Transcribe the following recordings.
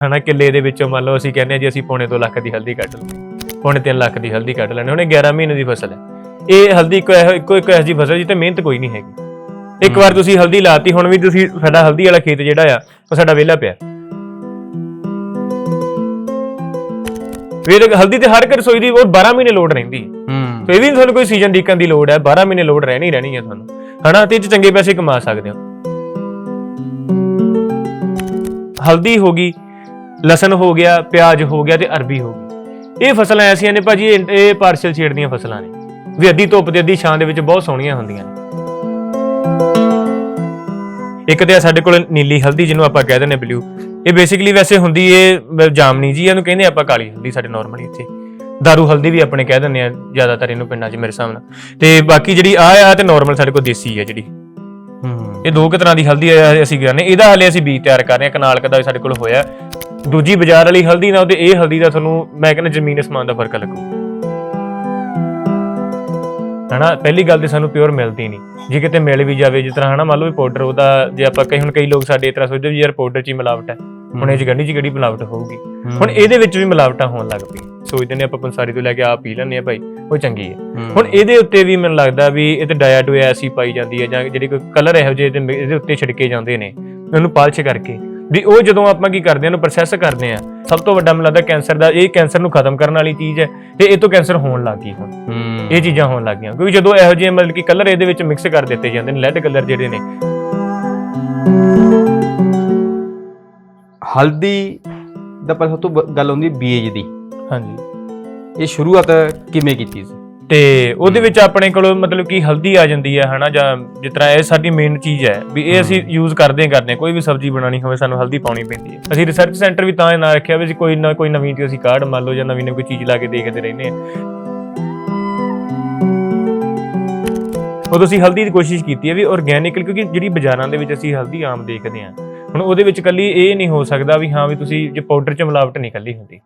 ਹਨਾ ਕਿੱਲੇ ਦੇ ਵਿੱਚੋਂ ਮੰਨ ਲਓ ਅਸੀਂ ਕਹਿੰਦੇ ਹਾਂ ਜੀ ਅਸੀਂ ਪੌਣੇ 2 ਲੱਖ ਦੀ ਹਲਦੀ ਕੱਢ ਲਈ ਪੌਣੇ 3 ਲੱਖ ਦੀ ਹਲਦੀ ਕੱਢ ਲੈਣੀ ਉਹਨੇ 11 ਮਹੀਨੇ ਦੀ ਫਸਲ ਹੈ। ਇਹ ਹਲਦੀ ਇੱਕੋ ਇਹੋ- ਇੱਕੋ ਇੱਕ ਐਸੀ ਫਸਲ ਜਿੱਤੇ ਮਿਹਨਤ ਕੋਈ ਨਹੀਂ ਹੈਗੀ। ਇੱਕ ਵਾਰ ਤੁਸੀਂ ਹਲਦੀ ਲਾਤੀ ਹੁਣ ਵੀ ਤੁਸੀਂ ਸਾਡਾ ਹਲਦੀ ਵਾਲਾ ਖੇਤ ਜਿਹੜਾ ਆ ਉਹ ਸਾਡਾ ਵਿਹਲਾ ਪਿਆ। ਫਿਰ ਹਲਦੀ ਤੇ ਹਰ ਇੱਕ ਰਸੋਈ ਦੀ ਉਹ 12 ਮਹੀਨੇ ਲੋਡ ਰਹਿੰਦੀ ਹੈ। ਹੂੰ। ਤੇ ਇਹ ਵੀ ਤੁਹਾਨੂੰ ਕੋਈ ਸੀਜ਼ਨ ਡੀਕਣ ਦੀ ਲੋੜ ਹੈ 12 ਮਹੀਨੇ ਲੋਡ ਰਹਿਣੀ ਰਹਿਣੀ ਹੈ ਤੁਹਾਨੂੰ। ਹਨਾ ਤੇ ਇਹ 'ਚ ਚੰਗੇ ਪੈਸੇ ਕਮਾ ਸਕਦੇ ਹੋ। ਹਲਦੀ ਹੋ ਗਈ ਲਸਣ ਹੋ ਗਿਆ ਪਿਆਜ਼ ਹੋ ਗਿਆ ਤੇ ਅਰਬੀ ਹੋ ਗਈ। ਇਹ ਫਸਲਾਂ ਐਸੀਆਂ ਨੇ ਭਾਜੀ ਇਹ ਇਹ ਪਾਰਸ਼ਲ ਸ਼ੇਡ ਦੀਆਂ ਫਸਲਾਂ ਨੇ। ਵੀ ਅੱਧੀ ਧੁੱਪ ਤੇ ਅੱਧੀ ਛਾਂ ਦੇ ਵਿੱਚ ਬਹੁਤ ਸੋਹਣੀਆਂ ਹੁੰਦੀਆਂ ਨੇ। ਇੱਕ ਤੇ ਆ ਸਾਡੇ ਕੋਲ ਨੀਲੀ ਹਲਦੀ ਜਿਹਨੂੰ ਆਪਾਂ ਕਹਿ ਦਿੰਦੇ ਬਲੂ ਇਹ ਬੇਸਿਕਲੀ ਵੈਸੇ ਹੁੰਦੀ ਇਹ ਜਾਮਨੀ ਜੀ ਇਹਨੂੰ ਕਹਿੰਦੇ ਆਪਾਂ ਕਾਲੀ ਹਲਦੀ ਸਾਡੇ ਨਾਰਮਲੀ ਇੱਥੇ। ਦਾਰੂ ਹਲਦੀ ਵੀ ਆਪਣੇ ਕਹਿ ਦਿੰਦੇ ਆ ਜ਼ਿਆਦਾਤਰ ਇਹਨੂੰ ਪਿੰਡਾਂ 'ਚ ਮੇਰੇ ਹਿਸਾਬ ਨਾਲ। ਤੇ ਬਾਕੀ ਜਿਹੜੀ ਆ ਆ ਤੇ ਨਾਰਮਲ ਸਾਡੇ ਕੋਲ ਦੇਸੀ ਹੈ ਜਿਹੜੀ। ਹੂੰ। ਇਹ ਦੋ ਕੁ ਤਰ੍ਹਾਂ ਦੀ ਹਲਦੀ ਆ ਅਸੀਂ ਕਰਨੇ ਇਹਦਾ ਹਲੇ ਅਸੀਂ ਬੀਜ ਤਿਆਰ ਕਰ ਰਹੇ ਹਾਂ ਕਨਾਲ ਕਦਾ ਸਾਡੇ ਕੋਲ ਹੋਇਆ। ਦੂਜੀ ਬਾਜ਼ਾਰ ਵਾਲੀ ਹਲਦੀ ਨਾਲ ਤੇ ਇਹ ਹਲਦੀ ਦਾ ਤੁਹਾਨੂੰ ਮੈਂ ਕਹਿੰਦਾ ਜ਼ਮੀਨ ਅਸਮਾਨ ਦਾ ਫ਼ਰਕ ਲੱਗੂ। ਹਨਾ ਪਹਿਲੀ ਗੱਲ ਤੇ ਸਾਨੂੰ ਪਿਓਰ ਮਿਲਦੀ ਨਹੀਂ। ਜੇ ਕਿਤੇ ਮਿਲ ਵੀ ਜਾਵੇ ਜਿਸ ਤਰ੍ਹਾਂ ਹਨਾ ਮੰਨ ਲਓ ਵੀ ਪਾਊਡਰ ਉਹਦਾ ਜੇ ਆਪਾਂ ਕਈ ਹੁਣ ਕਈ ਲੋਕ ਸਾਡੇ ਇਸ ਤਰ੍ਹਾਂ ਸੋਚਦੇ ਵੀ ਯਾਰ ਪਾਊਡਰ 'ਚ ਹੀ ਮਿਲਾਵਟ ਹੈ। ਹੁਣ ਇਹ 'ਚ ਗੰਢੀ 'ਚ ਕਿਹੜੀ ਮਿਲਾਵਟ ਹੋਊਗੀ। ਹੁਣ ਇਹਦੇ ਵਿੱਚ ਵੀ ਮਿਲਾਵਟਾਂ ਹੋਣ ਲੱਗ ਪਈ ਸੋਚਦੇ ਨੇ ਆਪਾਂ ਪੰਸਾਰੀ ਤੋਂ ਲੈ ਕੇ ਆਪ ਪੀ ਲੈਂਦੇ ਆ ਭਾਈ ਉਹ ਚੰਗੀ ਹੈ। ਹੁਣ ਇਹਦੇ ਉੱਤੇ ਵੀ ਮੈਨੂੰ ਲੱਗਦਾ ਵੀ ਇਹ ਤੇ ਡਾਇਆ ਡੋਇਆ ਐਸੀ ਪਾਈ ਜਾਂਦੀ ਹੈ ਜਾਂ ਜਿਹੜੀ ਕੋਈ ਕਲਰ ਇਹੋ ਜਿਹੇ ਇਹਦੇ ਇਹਦੇ ਉੱਤੇ ਛਿੜਕੇ ਜਾਂਦੇ ਨੇ ਉਹਨੂੰ ਪਾਲਿਸ਼ ਕਰਕੇ। ਵੀ ਉਹ ਜਦੋਂ ਆਪਾਂ ਕੀ ਕਰਦੇ ਆ ਉਹਨੂੰ ਪ੍ਰੋਸੈਸ ਕਰਦੇ ਆ ਸਭ ਤੋਂ ਵੱਡਾ ਮੈਨੂੰ ਲੱਗਦਾ ਕੈਂਸਰ ਦਾ ਇਹ ਕੈਂਸਰ ਨੂੰ ਖਤਮ ਕਰਨ ਵਾਲੀ ਚੀਜ਼ ਹੈ ਤੇ ਇਹ ਤੋਂ ਕੈਂਸਰ ਹੋਣ ਲੱਗ ਗਈ ਹੁਣ। ਇਹ ਚੀਜ਼ਾਂ ਹੋਣ ਲੱਗ ਗਈਆਂ ਕਿਉਂਕਿ ਜਦੋਂ ਇਹੋ ਜਿਹੇ ਮਤਲਬ ਕਿ ਕਲਰ ਇਹਦੇ ਵਿੱਚ ਮਿਕਸ ਕਰ ਦਿੱਤੇ ਜਾਂਦੇ ਨੇ ਲੈਡ ਕਲਰ ਜਿਹੜੇ ਨੇ। ਹਲਦੀ ਦਾ ਪਰ ਸਭ ਤੋਂ ਬ- ਗੱਲ ਹੁੰਦੀ ਬੀਜ ਦੀ। ਹਾਂਜੀ। ਇਹ ਸ਼ੁਰੂਆਤ ਕਿਵੇਂ ਕੀਤੀ ਸੀ? ਤੇ ਉਹਦੇ ਵਿੱਚ ਆਪਣੇ ਕੋਲ ਮਤਲਬ ਕਿ ਹਲਦੀ ਆ ਜਾਂਦੀ ਹੈ ਹਨਾ ਜਾਂ ਜਿਸ ਤਰ੍ਹਾਂ ਇਹ ਸਾਡੀ ਮੇਨ ਚੀਜ਼ ਹੈ ਵੀ ਇਹ ਅਸੀਂ ਯੂਜ਼ ਕਰਦੇ ਹਾਂ ਕਰਦੇ ਹਾਂ ਕੋਈ ਵੀ ਸਬਜ਼ੀ ਬਣਾਣੀ ਹੋਵੇ ਸਾਨੂੰ ਹਲਦੀ ਪਾਉਣੀ ਪੈਂਦੀ ਹੈ। ਅਸੀਂ ਰਿਸਰਚ ਸੈਂਟਰ ਵੀ ਤਾਂ ਇਹ ਨਾਂ ਰੱਖਿਆ ਵੀ ਅਸੀਂ ਕੋਈ ਨਾ ਕੋਈ ਨਵੀਂ ਚੀਜ਼ ਅਸੀਂ ਕਾਢ ਮੰਨ ਲਓ ਜਾਂ ਨਵੀਂ ਨਵੀਂ ਕੋਈ ਚੀਜ਼ ਲਾ ਕੇ ਦੇਖਦੇ ਰਹਿੰਦੇ ਹਾਂ। ਉਦੋਂ ਅਸੀਂ ਹਲਦੀ ਦੀ ਕੋਸ਼ਿਸ਼ ਕੀਤੀ ਹੈ ਵੀ ਆਰਗੇਨਿਕ ਕਿਉਂਕਿ ਜਿਹੜੀ ਬਾਜ਼ਾਰਾਂ ਦੇ ਵਿੱਚ ਅਸੀਂ ਹਲਦੀ ਆਮ ਦੇਖਦੇ ਹਾਂ। ਹੁਣ ਉਹਦੇ ਵਿੱਚ ਕੱਲੀ ਇਹ ਨਹੀਂ ਹੋ ਸਕਦਾ ਵੀ ਹਾਂ ਵੀ ਤੁਸੀਂ ਜੇ ਪਾਊਡਰ 'ਚ ਮਿਲਾਵਟ ਨਹੀਂ ਕੱਲੀ ਹੁੰਦੀ।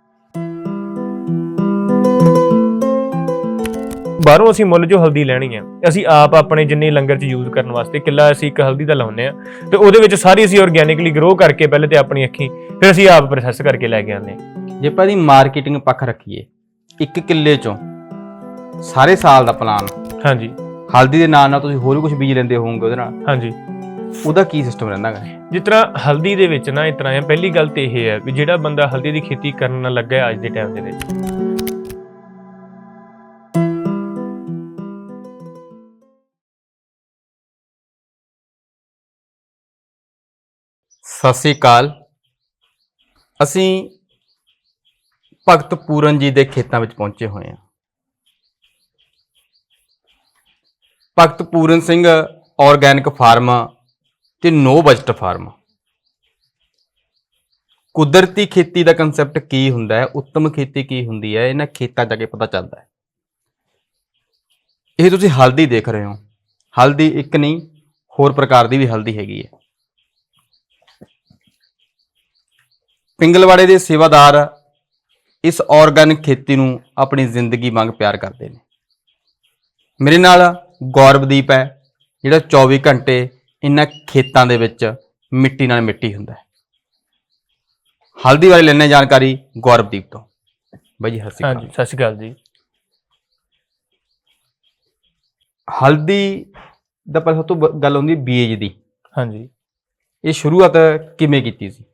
ਬਾਹਰੋਂ ਅਸੀਂ ਮੁੱਲ ਜੋ ਹਲਦੀ ਲੈਣੀ ਹੈ ਅਸੀਂ ਆਪ ਆਪਣੇ ਜਿੰਨੇ ਲੰਗਰ 'ਚ ਯੂਜ਼ ਕਰਨ ਵਾਸਤੇ ਕਿੱਲਾ ਅਸੀਂ ਇੱਕ ਹਲਦੀ ਦਾ ਲਾਉਂਦੇ ਆ ਤੇ ਉਹਦੇ ਵਿੱਚ ਸਾਰੀ ਅਸੀਂ ਆਰਗੇਨਿਕਲੀ ਗਰੋ ਕਰਕੇ ਪਹਿਲੇ ਤੇ ਆਪਣੀ ਅੱਖੀ ਫਿਰ ਅਸੀਂ ਆਪ ਪ੍ਰੋਸੈਸ ਕਰਕੇ ਲੈ ਕੇ ਆਉਂਦੇ ਹਾਂ ਜੇ ਆਪਾਂ ਦੀ ਮਾਰਕੀਟਿੰਗ ਪੱਖ ਰੱਖੀਏ ਇੱਕ ਕਿੱਲੇ ਚੋਂ ਸਾਰੇ ਸਾਲ ਦਾ ਪਲਾਨ ਹਾਂਜੀ। ਹਲਦੀ ਦੇ ਨਾਲ ਨਾਲ ਤੁਸੀਂ ਹੋਰ ਵੀ ਕੁਝ ਬੀਜ ਲੈਂਦੇ ਹੋਵੋਗੇ ਉਹਦੇ ਨਾਲ। ਹਾਂਜੀ। ਉਹਦਾ ਕੀ ਸਿਸਟਮ ਰਹਿੰਦਾ ਹੈ ਜਿਸ ਤਰ੍ਹਾਂ ਹਲਦੀ ਦੇ ਵਿੱਚ ਨਾ ਇਸ ਤਰ੍ਹਾਂ ਹੈ ਪਹਿਲੀ ਗੱਲ ਤੇ ਇਹ ਹੈ ਵੀ ਜਿਹੜਾ ਬੰਦਾ ਹਲਦੀ ਦੀ ਖੇਤੀ ਕਰਨ ਲੱਗਾ ਹੈ ਅੱਜ ਦੇ ਟਾਈਮ ਦੇ ਵਿੱਚ। ਸਤਿ ਸ੍ਰੀ ਅਕਾਲ। ਅਸੀਂ ਭਗਤ ਪੂਰਨ ਜੀ ਦੇ ਖੇਤਾਂ ਵਿੱਚ ਪਹੁੰਚੇ ਹੋਏ ਹਾਂ। ਭਗਤ ਪੂਰਨ ਸਿੰਘ ਆਰਗੈਨਿਕ ਫਾਰਮ ਤੇ ਨੋ ਬਜਟ ਫਾਰਮ ਕੁਦਰਤੀ ਖੇਤੀ ਦਾ ਕਨਸੈਪਟ ਕੀ ਹੁੰਦਾ ਹੈ? ਉੱਤਮ ਖੇਤੀ ਕੀ ਹੁੰਦੀ ਹੈ? ਇਹਨਾਂ ਖੇਤਾਂ ਜਾ ਕੇ ਪਤਾ ਚੱਲਦਾ ਹੈ। ਇਹ ਤੁਸੀਂ ਹਲਦੀ ਦੇਖ ਰਹੇ ਹੋ। ਹਲਦੀ ਇੱਕ ਨਹੀਂ, ਹੋਰ ਪ੍ਰਕਾਰ ਦੀ ਵੀ ਹਲਦੀ ਹੈਗੀ ਹੈ। ਪਿੰਗਲਵਾੜੇ ਦੇ ਸੇਵਾਦਾਰ ਇਸ ਆਰਗੈਨਿਕ ਖੇਤੀ ਨੂੰ ਆਪਣੀ ਜ਼ਿੰਦਗੀ ਵਾਂਗ ਪਿਆਰ ਕਰਦੇ ਨੇ। ਮੇਰੇ ਨਾਲ ਗੌਰਵਦੀਪ ਹੈ ਜਿਹੜਾ 24 ਘੰਟੇ ਇਹਨਾਂ ਖੇਤਾਂ ਦੇ ਵਿੱਚ ਮਿੱਟੀ ਨਾਲ ਮਿੱਟੀ ਹੁੰਦਾ ਹੈ। ਹਲਦੀ ਬਾਰੇ ਲੈਣੇ ਜਾਣਕਾਰੀ ਗੌਰਵਦੀਪ ਤੋਂ। ਬਾਈ ਜੀ ਸਤਿ ਸ਼੍ਰੀ ਹਾਂਜੀ ਸਤਿ ਸ਼੍ਰੀ ਅਕਾਲ ਜੀ। ਹਲਦੀ ਦਾ ਪਰ ਸਭ ਤੋਂ ਬ- ਗੱਲ ਹੁੰਦੀ ਬੀਜ ਦੀ। ਹਾਂਜੀ। ਇਹ ਸ਼ੁਰੂਆਤ ਕਿਵੇਂ ਕੀਤੀ ਸੀ?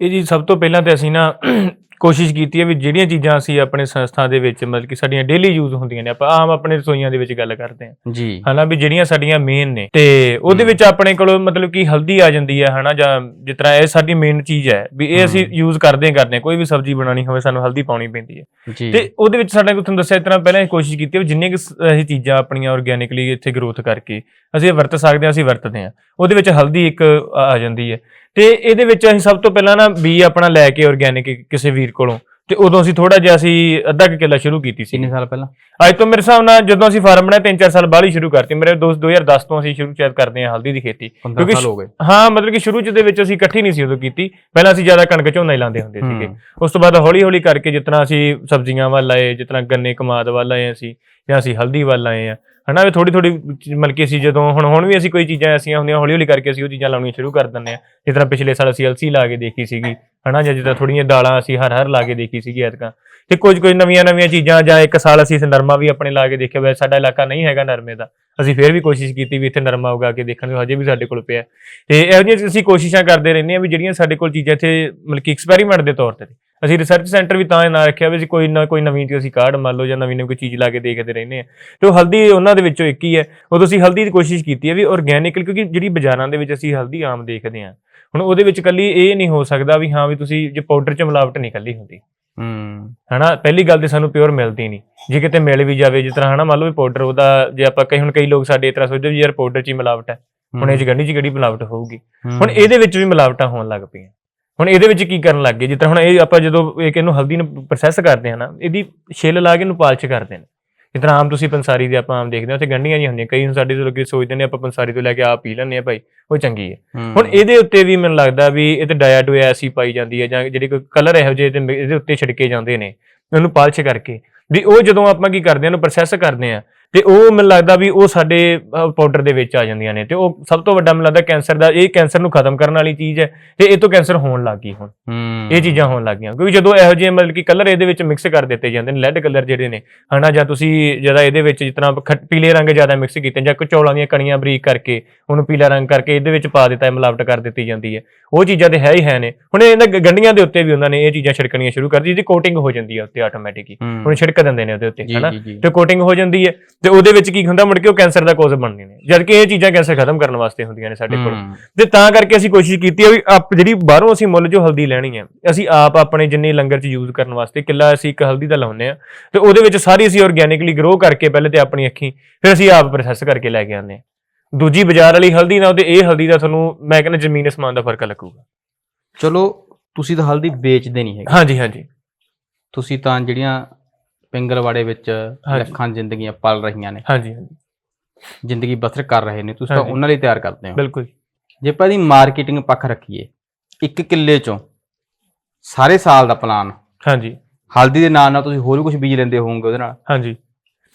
ਇਹ ਜੀ ਸਭ ਤੋਂ ਪਹਿਲਾਂ ਤੇ ਅਸੀਂ ਨਾ ਕੋਸ਼ਿਸ਼ ਕੀਤੀ ਹੈ ਵੀ ਜਿਹੜੀਆਂ ਚੀਜ਼ਾਂ ਅਸੀਂ ਆਪਣੇ ਸੰਸਥਾ ਦੇ ਵਿੱਚ ਮਤਲਬ ਕਿ ਸਾਡੀਆਂ ਡੇਲੀ ਯੂਜ਼ ਹੁੰਦੀਆਂ ਨੇ ਆਪਾਂ ਆਮ ਆਪਣੇ ਰਸੋਈਆਂ ਦੇ ਵਿੱਚ ਗੱਲ ਕਰਦੇ ਹਾਂ। ਜੀ। ਹਨਾ ਵੀ ਜਿਹੜੀਆਂ ਸਾਡੀਆਂ ਮੇਨ ਨੇ ਤੇ ਉਹਦੇ ਵਿੱਚ ਆਪਣੇ ਕੋਲ ਮਤਲਬ ਕਿ ਹਲਦੀ ਆ ਜਾਂਦੀ ਹੈ ਹਨਾ ਜਾਂ ਜਿਸ ਤਰ੍ਹਾਂ ਇਹ ਸਾਡੀ ਮੇਨ ਚੀਜ਼ ਹੈ ਵੀ ਇਹ ਅਸੀਂ ਯੂਜ਼ ਕਰਦੇ ਹਾਂ ਕਰਦੇ ਹਾਂ ਕੋਈ ਵੀ ਸਬਜ਼ੀ ਬਣਾਣੀ ਹੋਵੇ ਸਾਨੂੰ ਹਲਦੀ ਪਾਉਣੀ ਪੈਂਦੀ ਹੈ। ਤੇ ਉਹਦੇ ਵਿੱਚ ਸਾਡਾ ਤੁਹਾਨੂੰ ਦੱਸਿਆ ਇਸ ਤਰ੍ਹਾਂ ਪਹਿਲਾਂ ਅਸੀਂ ਕੋਸ਼ਿਸ਼ ਕੀਤੀ ਵੀ ਜਿੰਨੀਆਂ ਕਿ ਅਸੀਂ ਚੀਜ਼ਾਂ ਆਪਣੀਆਂ ਆਰਗੇਨਿਕਲੀ ਇੱਥੇ ਗਰੋਥ ਕਰਕੇ ਅਸੀਂ ਇਹ ਵਰਤ ਸਕਦੇ ਹਾਂ ਅਸੀਂ ਵਰਤਦੇ ਹਾਂ। ਉਹਦੇ ਵਿੱਚ ਹਲਦੀ ਇੱਕ ਆ ਜਾਂਦੀ ਹੈ। ਤੇ ਇਹਦੇ ਵਿੱਚ ਅਸੀਂ ਸਭ ਤੋਂ ਪਹਿਲਾਂ ਨਾ ਬੀ ਆਪਣਾ ਲੈ ਕੇ ਆਰਗੇਨਿਕ ਕਿਸੇ ਵੀਰ ਕੋਲੋਂ ਤੇ ਉਦੋਂ ਅਸੀਂ ਥੋੜਾ ਜਿਹਾ ਅਸੀਂ ਅੱਧਾ ਕੁ ਕਿੱਲਾ ਸ਼ੁਰੂ ਕੀਤੀ ਸੀ। ਕਿੰਨੇ ਸਾਲ ਪਹਿਲਾਂ? ਅੱਜ ਤੋਂ ਮੇਰੇ ਹਿਸਾਬ ਨਾਲ ਜਦੋਂ ਅਸੀਂ ਫਾਰਮ ਬਣਾਇਆ 3-4 ਸਾਲ ਬਾਅਦ ਹੀ ਸ਼ੁਰੂ ਕਰਤੀ। ਮੇਰੇ ਦੋਸਤ 2010 ਤੋਂ ਅਸੀਂ ਸ਼ੁਰੂ ਚਾਹ ਕਰਦੇ ਹਾਂ ਹਲਦੀ ਦੀ ਖੇਤੀ। 15 ਕਿਉਂਕਿ ਸਾਲ ਹੋ ਗਏ। ਹਾਂ ਮਤਲਬ ਕਿ ਸ਼ੁਰੂ ਚ ਦੇ ਵਿੱਚ ਅਸੀਂ ਇਕੱਠੀ ਨਹੀਂ ਸੀ ਉਦੋਂ ਕੀਤੀ। ਪਹਿਲਾਂ ਅਸੀਂ ਜ਼ਿਆਦਾ ਕਣਕ ਝੋਨਾ ਹੀ ਲਾਉਂਦੇ ਹੁੰਦੇ ਸੀਗੇ। ਉਸ ਤੋਂ ਬਾਅਦ ਹੌਲੀ ਹੌਲੀ ਕਰਕੇ ਜਿਤਨਾ ਅਸੀਂ ਸਬਜ਼ੀਆਂ ਵੱਲ ਆਏ ਜਿਤਨਾ ਗੰਨੇ ਕਮਾਦ ਵੱਲ ਆਏ ਅਸੀਂ ਜਾਂ ਅਸੀਂ ਹਲਦੀ ਵੱਲ ਆਏ ਆ ਹਨਾ, ਵੀ ਥੋੜੀ ਥੋੜੀ ਮਤਲਬ ਕਿ ਅਸੀਂ ਜਦੋਂ ਹੁਣ ਹੁਣ ਵੀ ਅਸੀਂ ਕੋਈ ਚੀਜ਼ਾਂ ਐਸੀਆਂ ਹੁੰਦੀਆਂ, ਹੌਲੀ ਹੌਲੀ ਕਰਕੇ ਅਸੀਂ ਉਹ ਚੀਜ਼ਾਂ ਲਾਉਣੀਆਂ ਸ਼ੁਰੂ ਕਰ ਦਿੰਦੇ ਆ ਜਿਸ ਤਰ੍ਹਾਂ ਪਿਛਲੇ ਸਾਲ ਅਸੀਂ ਅਲਸੀ ਲਾ ਕੇ ਦੇਖੀ ਸੀਗੀ, ਹਨਾ, ਜਾਂ ਜਿੱਦਾਂ ਥੋੜੀਆਂ ਦਾਲਾਂ ਅਸੀਂ ਹਰ ਹਰ ਲਾ ਕੇ ਦੇਖੀ ਸੀਗੀ ਐਤਕਾਂ। ਤੇ ਕੁਝ ਕੁਝ ਨਵੀਆਂ ਨਵੀਆਂ ਚੀਜ਼ਾਂ ਜਾਂ ਇੱਕ ਸਾਲ ਅਸੀਂ ਨਰਮਾ ਵੀ ਆਪਣੇ ਲਾ ਕੇ ਦੇਖਿਆ, ਵੈਸੇ ਸਾਡਾ ਇਲਾਕਾ ਨਹੀਂ ਹੈਗਾ ਨਰਮੇ ਦਾ। ਅਸੀਂ ਫਿਰ ਵੀ ਕੋਸ਼ਿਸ਼ ਕੀਤੀ ਵੀ ਇੱਥੇ ਨਰਮਾ ਉਗਾ ਕੇ ਦੇਖਣ ਨੂੰ, ਹਜੇ ਵੀ ਸਾਡੇ ਕੋਲ ਪਿਆ। ਤੇ ਇਹੋ ਜਿਹੀਆਂ ਅਸੀਂ ਕੋਸ਼ਿਸ਼ਾਂ ਕਰਦੇ ਰਹਿੰਦੇ ਆ ਵੀ ਜਿਹੜੀਆਂ ਸਾਡੇ ਕੋਲ ਚੀਜ਼ਾਂ ਇੱਥੇ ਮਤਲਬ ਕਿ ਐਕਸਪੈਰੀਮੈਂਟ ਦੇ ਤੌਰ ਤੇ ਅਸੀਂ ਰਿਸਰਚ ਸੈਂਟਰ ਵੀ ਤਾਂ ਨਾ ਰੱਖਿਆ ਵੀ ਅਸੀਂ ਕੋਈ ਨਾ ਕੋਈ ਨਵੀਂ ਚੀਜ਼ ਅਸੀਂ ਕਾਢ ਮੰਨ ਲਓ ਜਾਂ ਨਵੀਂ ਨਵੀਂ ਕੋਈ ਚੀਜ਼ ਲਾ ਕੇ ਦੇਖਦੇ ਰਹਿੰਦੇ ਆ ਤੇ ਉਹ ਹਲਦੀ ਉਹਨਾਂ ਦੇ ਵਿੱਚੋਂ ਇੱਕ ਹੀ ਹੈ। ਉਦੋਂ ਅਸੀਂ ਹਲਦੀ ਦੀ ਕੋਸ਼ਿਸ਼ ਕੀਤੀ ਹੈ ਵੀ ਆਰਗੈਨਿਕ ਕਿਉਂਕਿ ਜਿਹੜੀ ਬਾਜ਼ਾਰਾਂ ਦੇ ਵਿੱਚ ਅਸੀਂ ਹਲਦੀ ਆਮ ਦੇਖਦੇ ਆ ਹੁਣ ਉਹਦੇ ਵਿੱਚ ਕੱਲੀ ਇਹ ਨਹੀਂ ਹੋ ਸਕਦਾ ਵੀ ਹਾਂ ਵੀ ਤੁਸੀਂ ਜੇ ਪਾਊਡਰ ਚ ਮਿਲਾਵਟ ਨਹੀਂ ਕੱਲੀ ਹੁੰਦੀ। ਹੂੰ। ਹਨਾ ਪਹਿਲੀ ਗੱਲ ਤੇ ਸਾਨੂੰ ਪਿਓਰ ਮਿਲਦੀ ਨਹੀਂ। ਜੇ ਕਿਤੇ ਮਿਲ ਵੀ ਜਾਵੇ ਜਿਸ ਤਰ੍ਹਾਂ ਹਨਾ ਮੰਨ ਲਓ ਵੀ ਪਾਊਡਰ ਉਹਦਾ ਜੇ ਆਪਾਂ ਕਈ ਹੁਣ ਕਈ ਲੋਕ ਸਾਡੇ ਇਸ ਤਰ੍ਹਾਂ ਸੋਚਦੇ ਵੀ ਯਾਰ ਪਾਊਡਰ ਚ ਹੀ ਮਿਲਾਵਟ ਹੈ। ਹੁਣ ਇਹ ਚ ਗੰਢੀ ਚ ਕਿਹੜੀ ਮਿਲਾਵਟ ਹੋਊਗੀ? ਹੁਣ ਇਹਦੇ ਵਿੱਚ ਵੀ ਮਿਲਾਵਟਾਂ ਹੋਣ ਲੱਗ ਪਈਆਂ। ਹੁਣ ਇਹਦੇ ਵਿੱਚ ਕੀ ਕਰਨ ਲੱਗ ਤਰ੍ਹਾਂ ਹੁਣ ਇਹ ਆਪਾਂ ਜਦੋਂ ਇਹ ਇਹਨੂੰ ਹਲਦੀ ਨੂੰ ਪ੍ਰੋਸੈਸ ਕਰਦੇ ਹਾਂ ਨਾ ਇਹਦੀ ਛਿੱਲ ਲਾ ਕੇ ਇਹਨੂੰ ਪਾਲਿਸ਼ ਕਰਦੇ ਨੇ। ਤਰ੍ਹਾਂ ਆਮ ਤੁਸੀਂ ਪੰਸਾਰੀ ਦੇ ਆਪਾਂ ਆਮ ਦੇਖਦੇ ਹਾਂ ਉੱਥੇ ਗੰਢੀਆਂ ਜੀ ਹੁੰਦੀਆਂ ਕਈ ਹੁਣ ਸਾਡੇ ਤੋਂ ਲੋਕੀ ਸੋਚਦੇ ਨੇ ਆਪਾਂ ਪੰਸਾਰੀ ਤੋਂ ਲੈ ਕੇ ਆਪ ਪੀ ਲੈਂਦੇ ਆ ਭਾਈ ਉਹ ਚੰਗੀ ਹੈ। ਹੁਣ ਇਹਦੇ ਉੱਤੇ ਵੀ ਮੈਨੂੰ ਲੱਗਦਾ ਵੀ ਇਹ ਤੇ ਡਾਇਆ ਡੋਇਆ ਐਸੀ ਪਾਈ ਜਾਂਦੀ ਹੈ ਜਾਂ ਜਿਹੜੀ ਕੋਈ ਕਲਰ ਇਹੋ ਜਿਹੇ ਤੇ ਇਹਦੇ ਉੱਤੇ ਛਿੜਕੇ ਜਾਂਦੇ ਨੇ ਉਹਨੂੰ ਪਾਲਿਸ਼ ਕਰਕੇ। ਵੀ ਉਹ ਜਦੋਂ ਆਪਾਂ ਕੀ ਕਰਦੇ ਹਾਂ ਉਹਨੂੰ ਪ੍ਰੋਸੈਸ ਕਰਦੇ ਆ ਤੇ ਉਹ ਮੈਨੂੰ ਲੱਗਦਾ ਵੀ ਉਹ ਸਾਡੇ ਪਾਊਡਰ ਦੇ ਵਿੱਚ ਆ ਜਾਂਦੀਆਂ ਨੇ ਤੇ ਉਹ ਸਭ ਤੋਂ ਵੱਡਾ ਮੈਨੂੰ ਲੱਗਦਾ ਕੈਂਸਰ ਦਾ ਇਹ ਕੈਂਸਰ ਨੂੰ ਖਤਮ ਕਰਨ ਵਾਲੀ ਚੀਜ਼ ਹੈ ਤੇ ਇਹ ਤੋਂ ਕੈਂਸਰ ਹੋਣ ਲੱਗ ਗਈ ਹੁਣ। ਇਹ ਚੀਜ਼ਾਂ ਹੋਣ ਲੱਗ ਗਈਆਂ ਕਿਉਂਕਿ ਜਦੋਂ ਇਹੋ ਜਿਹੇ ਮਤਲਬ ਕਿ ਕਲਰ ਇਹਦੇ ਵਿੱਚ ਮਿਕਸ ਕਰ ਦਿੱਤੇ ਜਾਂਦੇ ਨੇ ਲੈਡ ਕਲਰ ਜਿਹੜੇ ਨੇ ਹਨਾ ਜਾਂ ਤੁਸੀਂ ਜਿਹਦਾ ਇਹਦੇ ਵਿੱਚ ਖੱਟ- ਪੀਲੇ ਰੰਗ ਜ਼ਿਆਦਾ ਮਿਕਸ ਕੀਤੇ ਜਾਂ ਚੌਲਾਂ ਦੀਆਂ ਕਣੀਆਂ ਬਰੀਕ ਕਰਕੇ ਉਹਨੂੰ ਪੀਲਾ ਰੰਗ ਕਰਕੇ ਇਹਦੇ ਵਿੱਚ ਪਾ ਦਿੱਤਾ ਹੈ ਮਿਲਾਵਟ ਕਰ ਦਿੱਤੀ ਜਾਂਦੀ ਹੈ। ਉਹ ਚੀਜ਼ਾਂ ਤੇ ਹੈ ਹੀ ਹੈ ਨੇ। ਹੁਣ ਇਹਨਾਂ ਗ- ਗੰਢੀਆਂ ਦੇ ਉੱਤੇ ਵੀ ਉਹਨਾਂ ਨੇ ਇਹ ਚੀਜ਼ਾਂ ਛਿੜਕਣੀਆਂ ਸ਼ੁਰੂ ਕਰ ਦਿੱਤੀ ਜਿਹਦੀ ਕੋਟਿੰਗ ਹੋ ਜਾਂਦੀ ਹੈ ਉੱਤੇ ਆਟੋਮੈਟਿਕ ਹੀ। ਹੁਣ ਛਿੜਕ ਦਿੰਦੇ ਨੇ ਉਹਦੇ ਉੱਤੇ ਹਨਾ? ਤੇ ਕੋਟਿੰਗ ਹੋ ਜਾਂਦੀ ਹੈ ਤੇ ਉਹਦੇ ਵਿੱਚ ਕੀ ਹੁੰਦਾ ਮੁੜ ਕੇ ਉਹ ਕੈਂਸਰ ਦਾ ਕੋਜ਼ ਬਣਦੇ ਨੇ। ਜਦ ਕਿ ਇਹ ਚੀਜ਼ਾਂ ਕੈਂਸਰ ਖਤਮ ਕਰਨ ਵਾਸਤੇ ਹੁੰਦੀਆਂ ਨੇ ਸਾਡੇ ਕੋਲ। ਤੇ ਤਾਂ ਕਰਕੇ ਅਸੀਂ ਕੋਸ਼ਿਸ਼ ਕੀਤੀ ਹੈ ਵੀ ਆਪ ਜਿਹੜੀ ਬਾਹਰੋਂ ਅਸੀਂ ਮੁੱਲ ਜੋ ਹਲਦੀ ਲੈਣੀ ਹੈ ਅਸੀਂ ਆਪ ਆਪਣੇ ਜਿੰਨੇ ਲੰਗਰ 'ਚ ਯੂਜ਼ ਕਰਨ ਵਾਸਤੇ ਕਿੱਲਾ ਅਸੀਂ ਇੱਕ ਹਲਦੀ ਦਾ ਲਾਉਂਦੇ ਆ ਤੇ ਉਹਦੇ ਵਿੱਚ ਸਾਰੀ ਅਸੀਂ ਆਰਗੈਨਿਕਲੀ ਗਰੋ ਕਰਕੇ ਪਹਿਲੇ ਤੇ ਆਪਣੀ ਅੱਖੀਂ ਫਿਰ ਅਸੀਂ ਆਪ ਪ੍ਰੋਸੈਸ ਕਰਕੇ ਲੈ ਕੇ ਆਉਂਦੇ ਆ। ਦੂਜੀ ਬਾਜ਼ਾਰ ਵਾਲੀ ਹਲਦੀ ਨਾਲ ਤੇ ਇਹ ਹਲਦੀ ਦਾ ਤੁਹਾਨੂੰ ਮੈਂ ਕਹਿੰਦਾ ਜ਼ਮੀਨ ਅਸਮਾਨ ਦਾ ਫ਼ਰਕ ਲੱਗੂਗਾ। ਚਲੋ ਤੁਸੀਂ ਤਾਂ ਹਲਦੀ ਵੇਚਦੇ ਨਹੀਂ ਹੈਗੇ। ਹਾਂਜੀ ਹਾਂਜੀ। ਤੁਸੀਂ ਤਾਂ ਜਿਹੜੀਆਂ ਪਿੰਗਲਵਾੜੇ ਵਿੱਚ ਹਾਂਜੀ। ਲੱਖਾਂ ਜ਼ਿੰਦਗੀਆਂ ਪਲ ਰਹੀਆਂ ਨੇ। ਹਾਂਜੀ ਹਾਂਜੀ। ਜ਼ਿੰਦਗੀ ਬਸਰ ਕਰ ਰਹੇ ਨੇ। ਤੁਸੀਂ ਤਾਂ ਹਾਂਜੀ। ਉਹਨਾਂ ਲਈ ਤਿਆਰ ਕਰਦੇ ਹੋ। ਬਿਲਕੁਲ ਜੇ। ਆਪਾਂ ਇਹਦੀ ਮਾਰਕੀਟਿੰਗ ਪੱਖ ਰੱਖੀਏ ਇੱਕ ਕਿੱਲੇ ਚੋਂ ਸਾਰੇ ਸਾਲ ਦਾ ਪਲਾਨ। ਹਾਂਜੀ। ਹਲਦੀ ਦੇ ਨਾਲ ਨਾਲ ਤੁਸੀਂ ਹੋਰ ਵੀ ਕੁਝ ਬੀਜ ਲੈਂਦੇ ਹੋਵੋਗੇ ਉਹਦੇ ਨਾਲ। ਹਾਂਜੀ।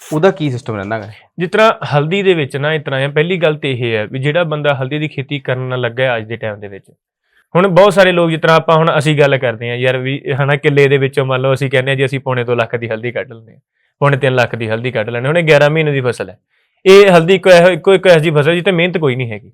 ਉਹਦਾ ਕੀ ਸਿਸਟਮ ਰਹਿੰਦਾ ਹੈ ਜਿਸ ਤਰ੍ਹਾਂ ਹਲਦੀ ਦੇ ਵਿੱਚ ਨਾ ਇਸ ਤਰ੍ਹਾਂ ਹੈ ਪਹਿਲੀ ਗੱਲ ਤੇ ਇਹ ਹੈ ਵੀ ਜਿਹੜਾ ਬੰਦਾ ਹਲਦੀ ਦੀ ਖੇਤੀ ਕਰਨ ਲੱਗਾ ਹੈ ਅੱਜ ਦੇ ਟਾਈਮ ਦੇ ਵਿੱਚ। ਹੁਣ ਬਹੁਤ ਸਾਰੇ ਲੋਕ ਜਿਸ ਤਰ੍ਹਾਂ ਆਪਾਂ ਹੁਣ ਅਸੀਂ ਗੱਲ ਕਰਦੇ ਹਾਂ ਯਾਰ ਵੀ ਹਨਾ ਕਿੱਲੇ ਦੇ ਵਿੱਚੋਂ ਮੰਨ ਲਓ ਅਸੀਂ ਕਹਿੰਦੇ ਹਾਂ ਜੀ ਅਸੀਂ ਪੌਣੇ 2 ਲੱਖ ਦੀ ਹਲਦੀ ਕੱਢ ਲੈਂਦੇ ਹਾਂ ਪੌਣੇ 3 ਲੱਖ ਦੀ ਹਲਦੀ ਕੱਢ ਲੈਂਦੇ ਇਹ 11 ਮਹੀਨੇ ਦੀ ਫਸਲ ਹੈ। ਇਹ ਹਲਦੀ ਇੱਕੋ ਇਹੋ- ਇੱਕੋ ਇੱਕ ਐਸੀ ਫਸਲ ਜਿੱਤੇ ਮਿਹਨਤ ਕੋਈ ਨਹੀਂ ਹੈਗੀ।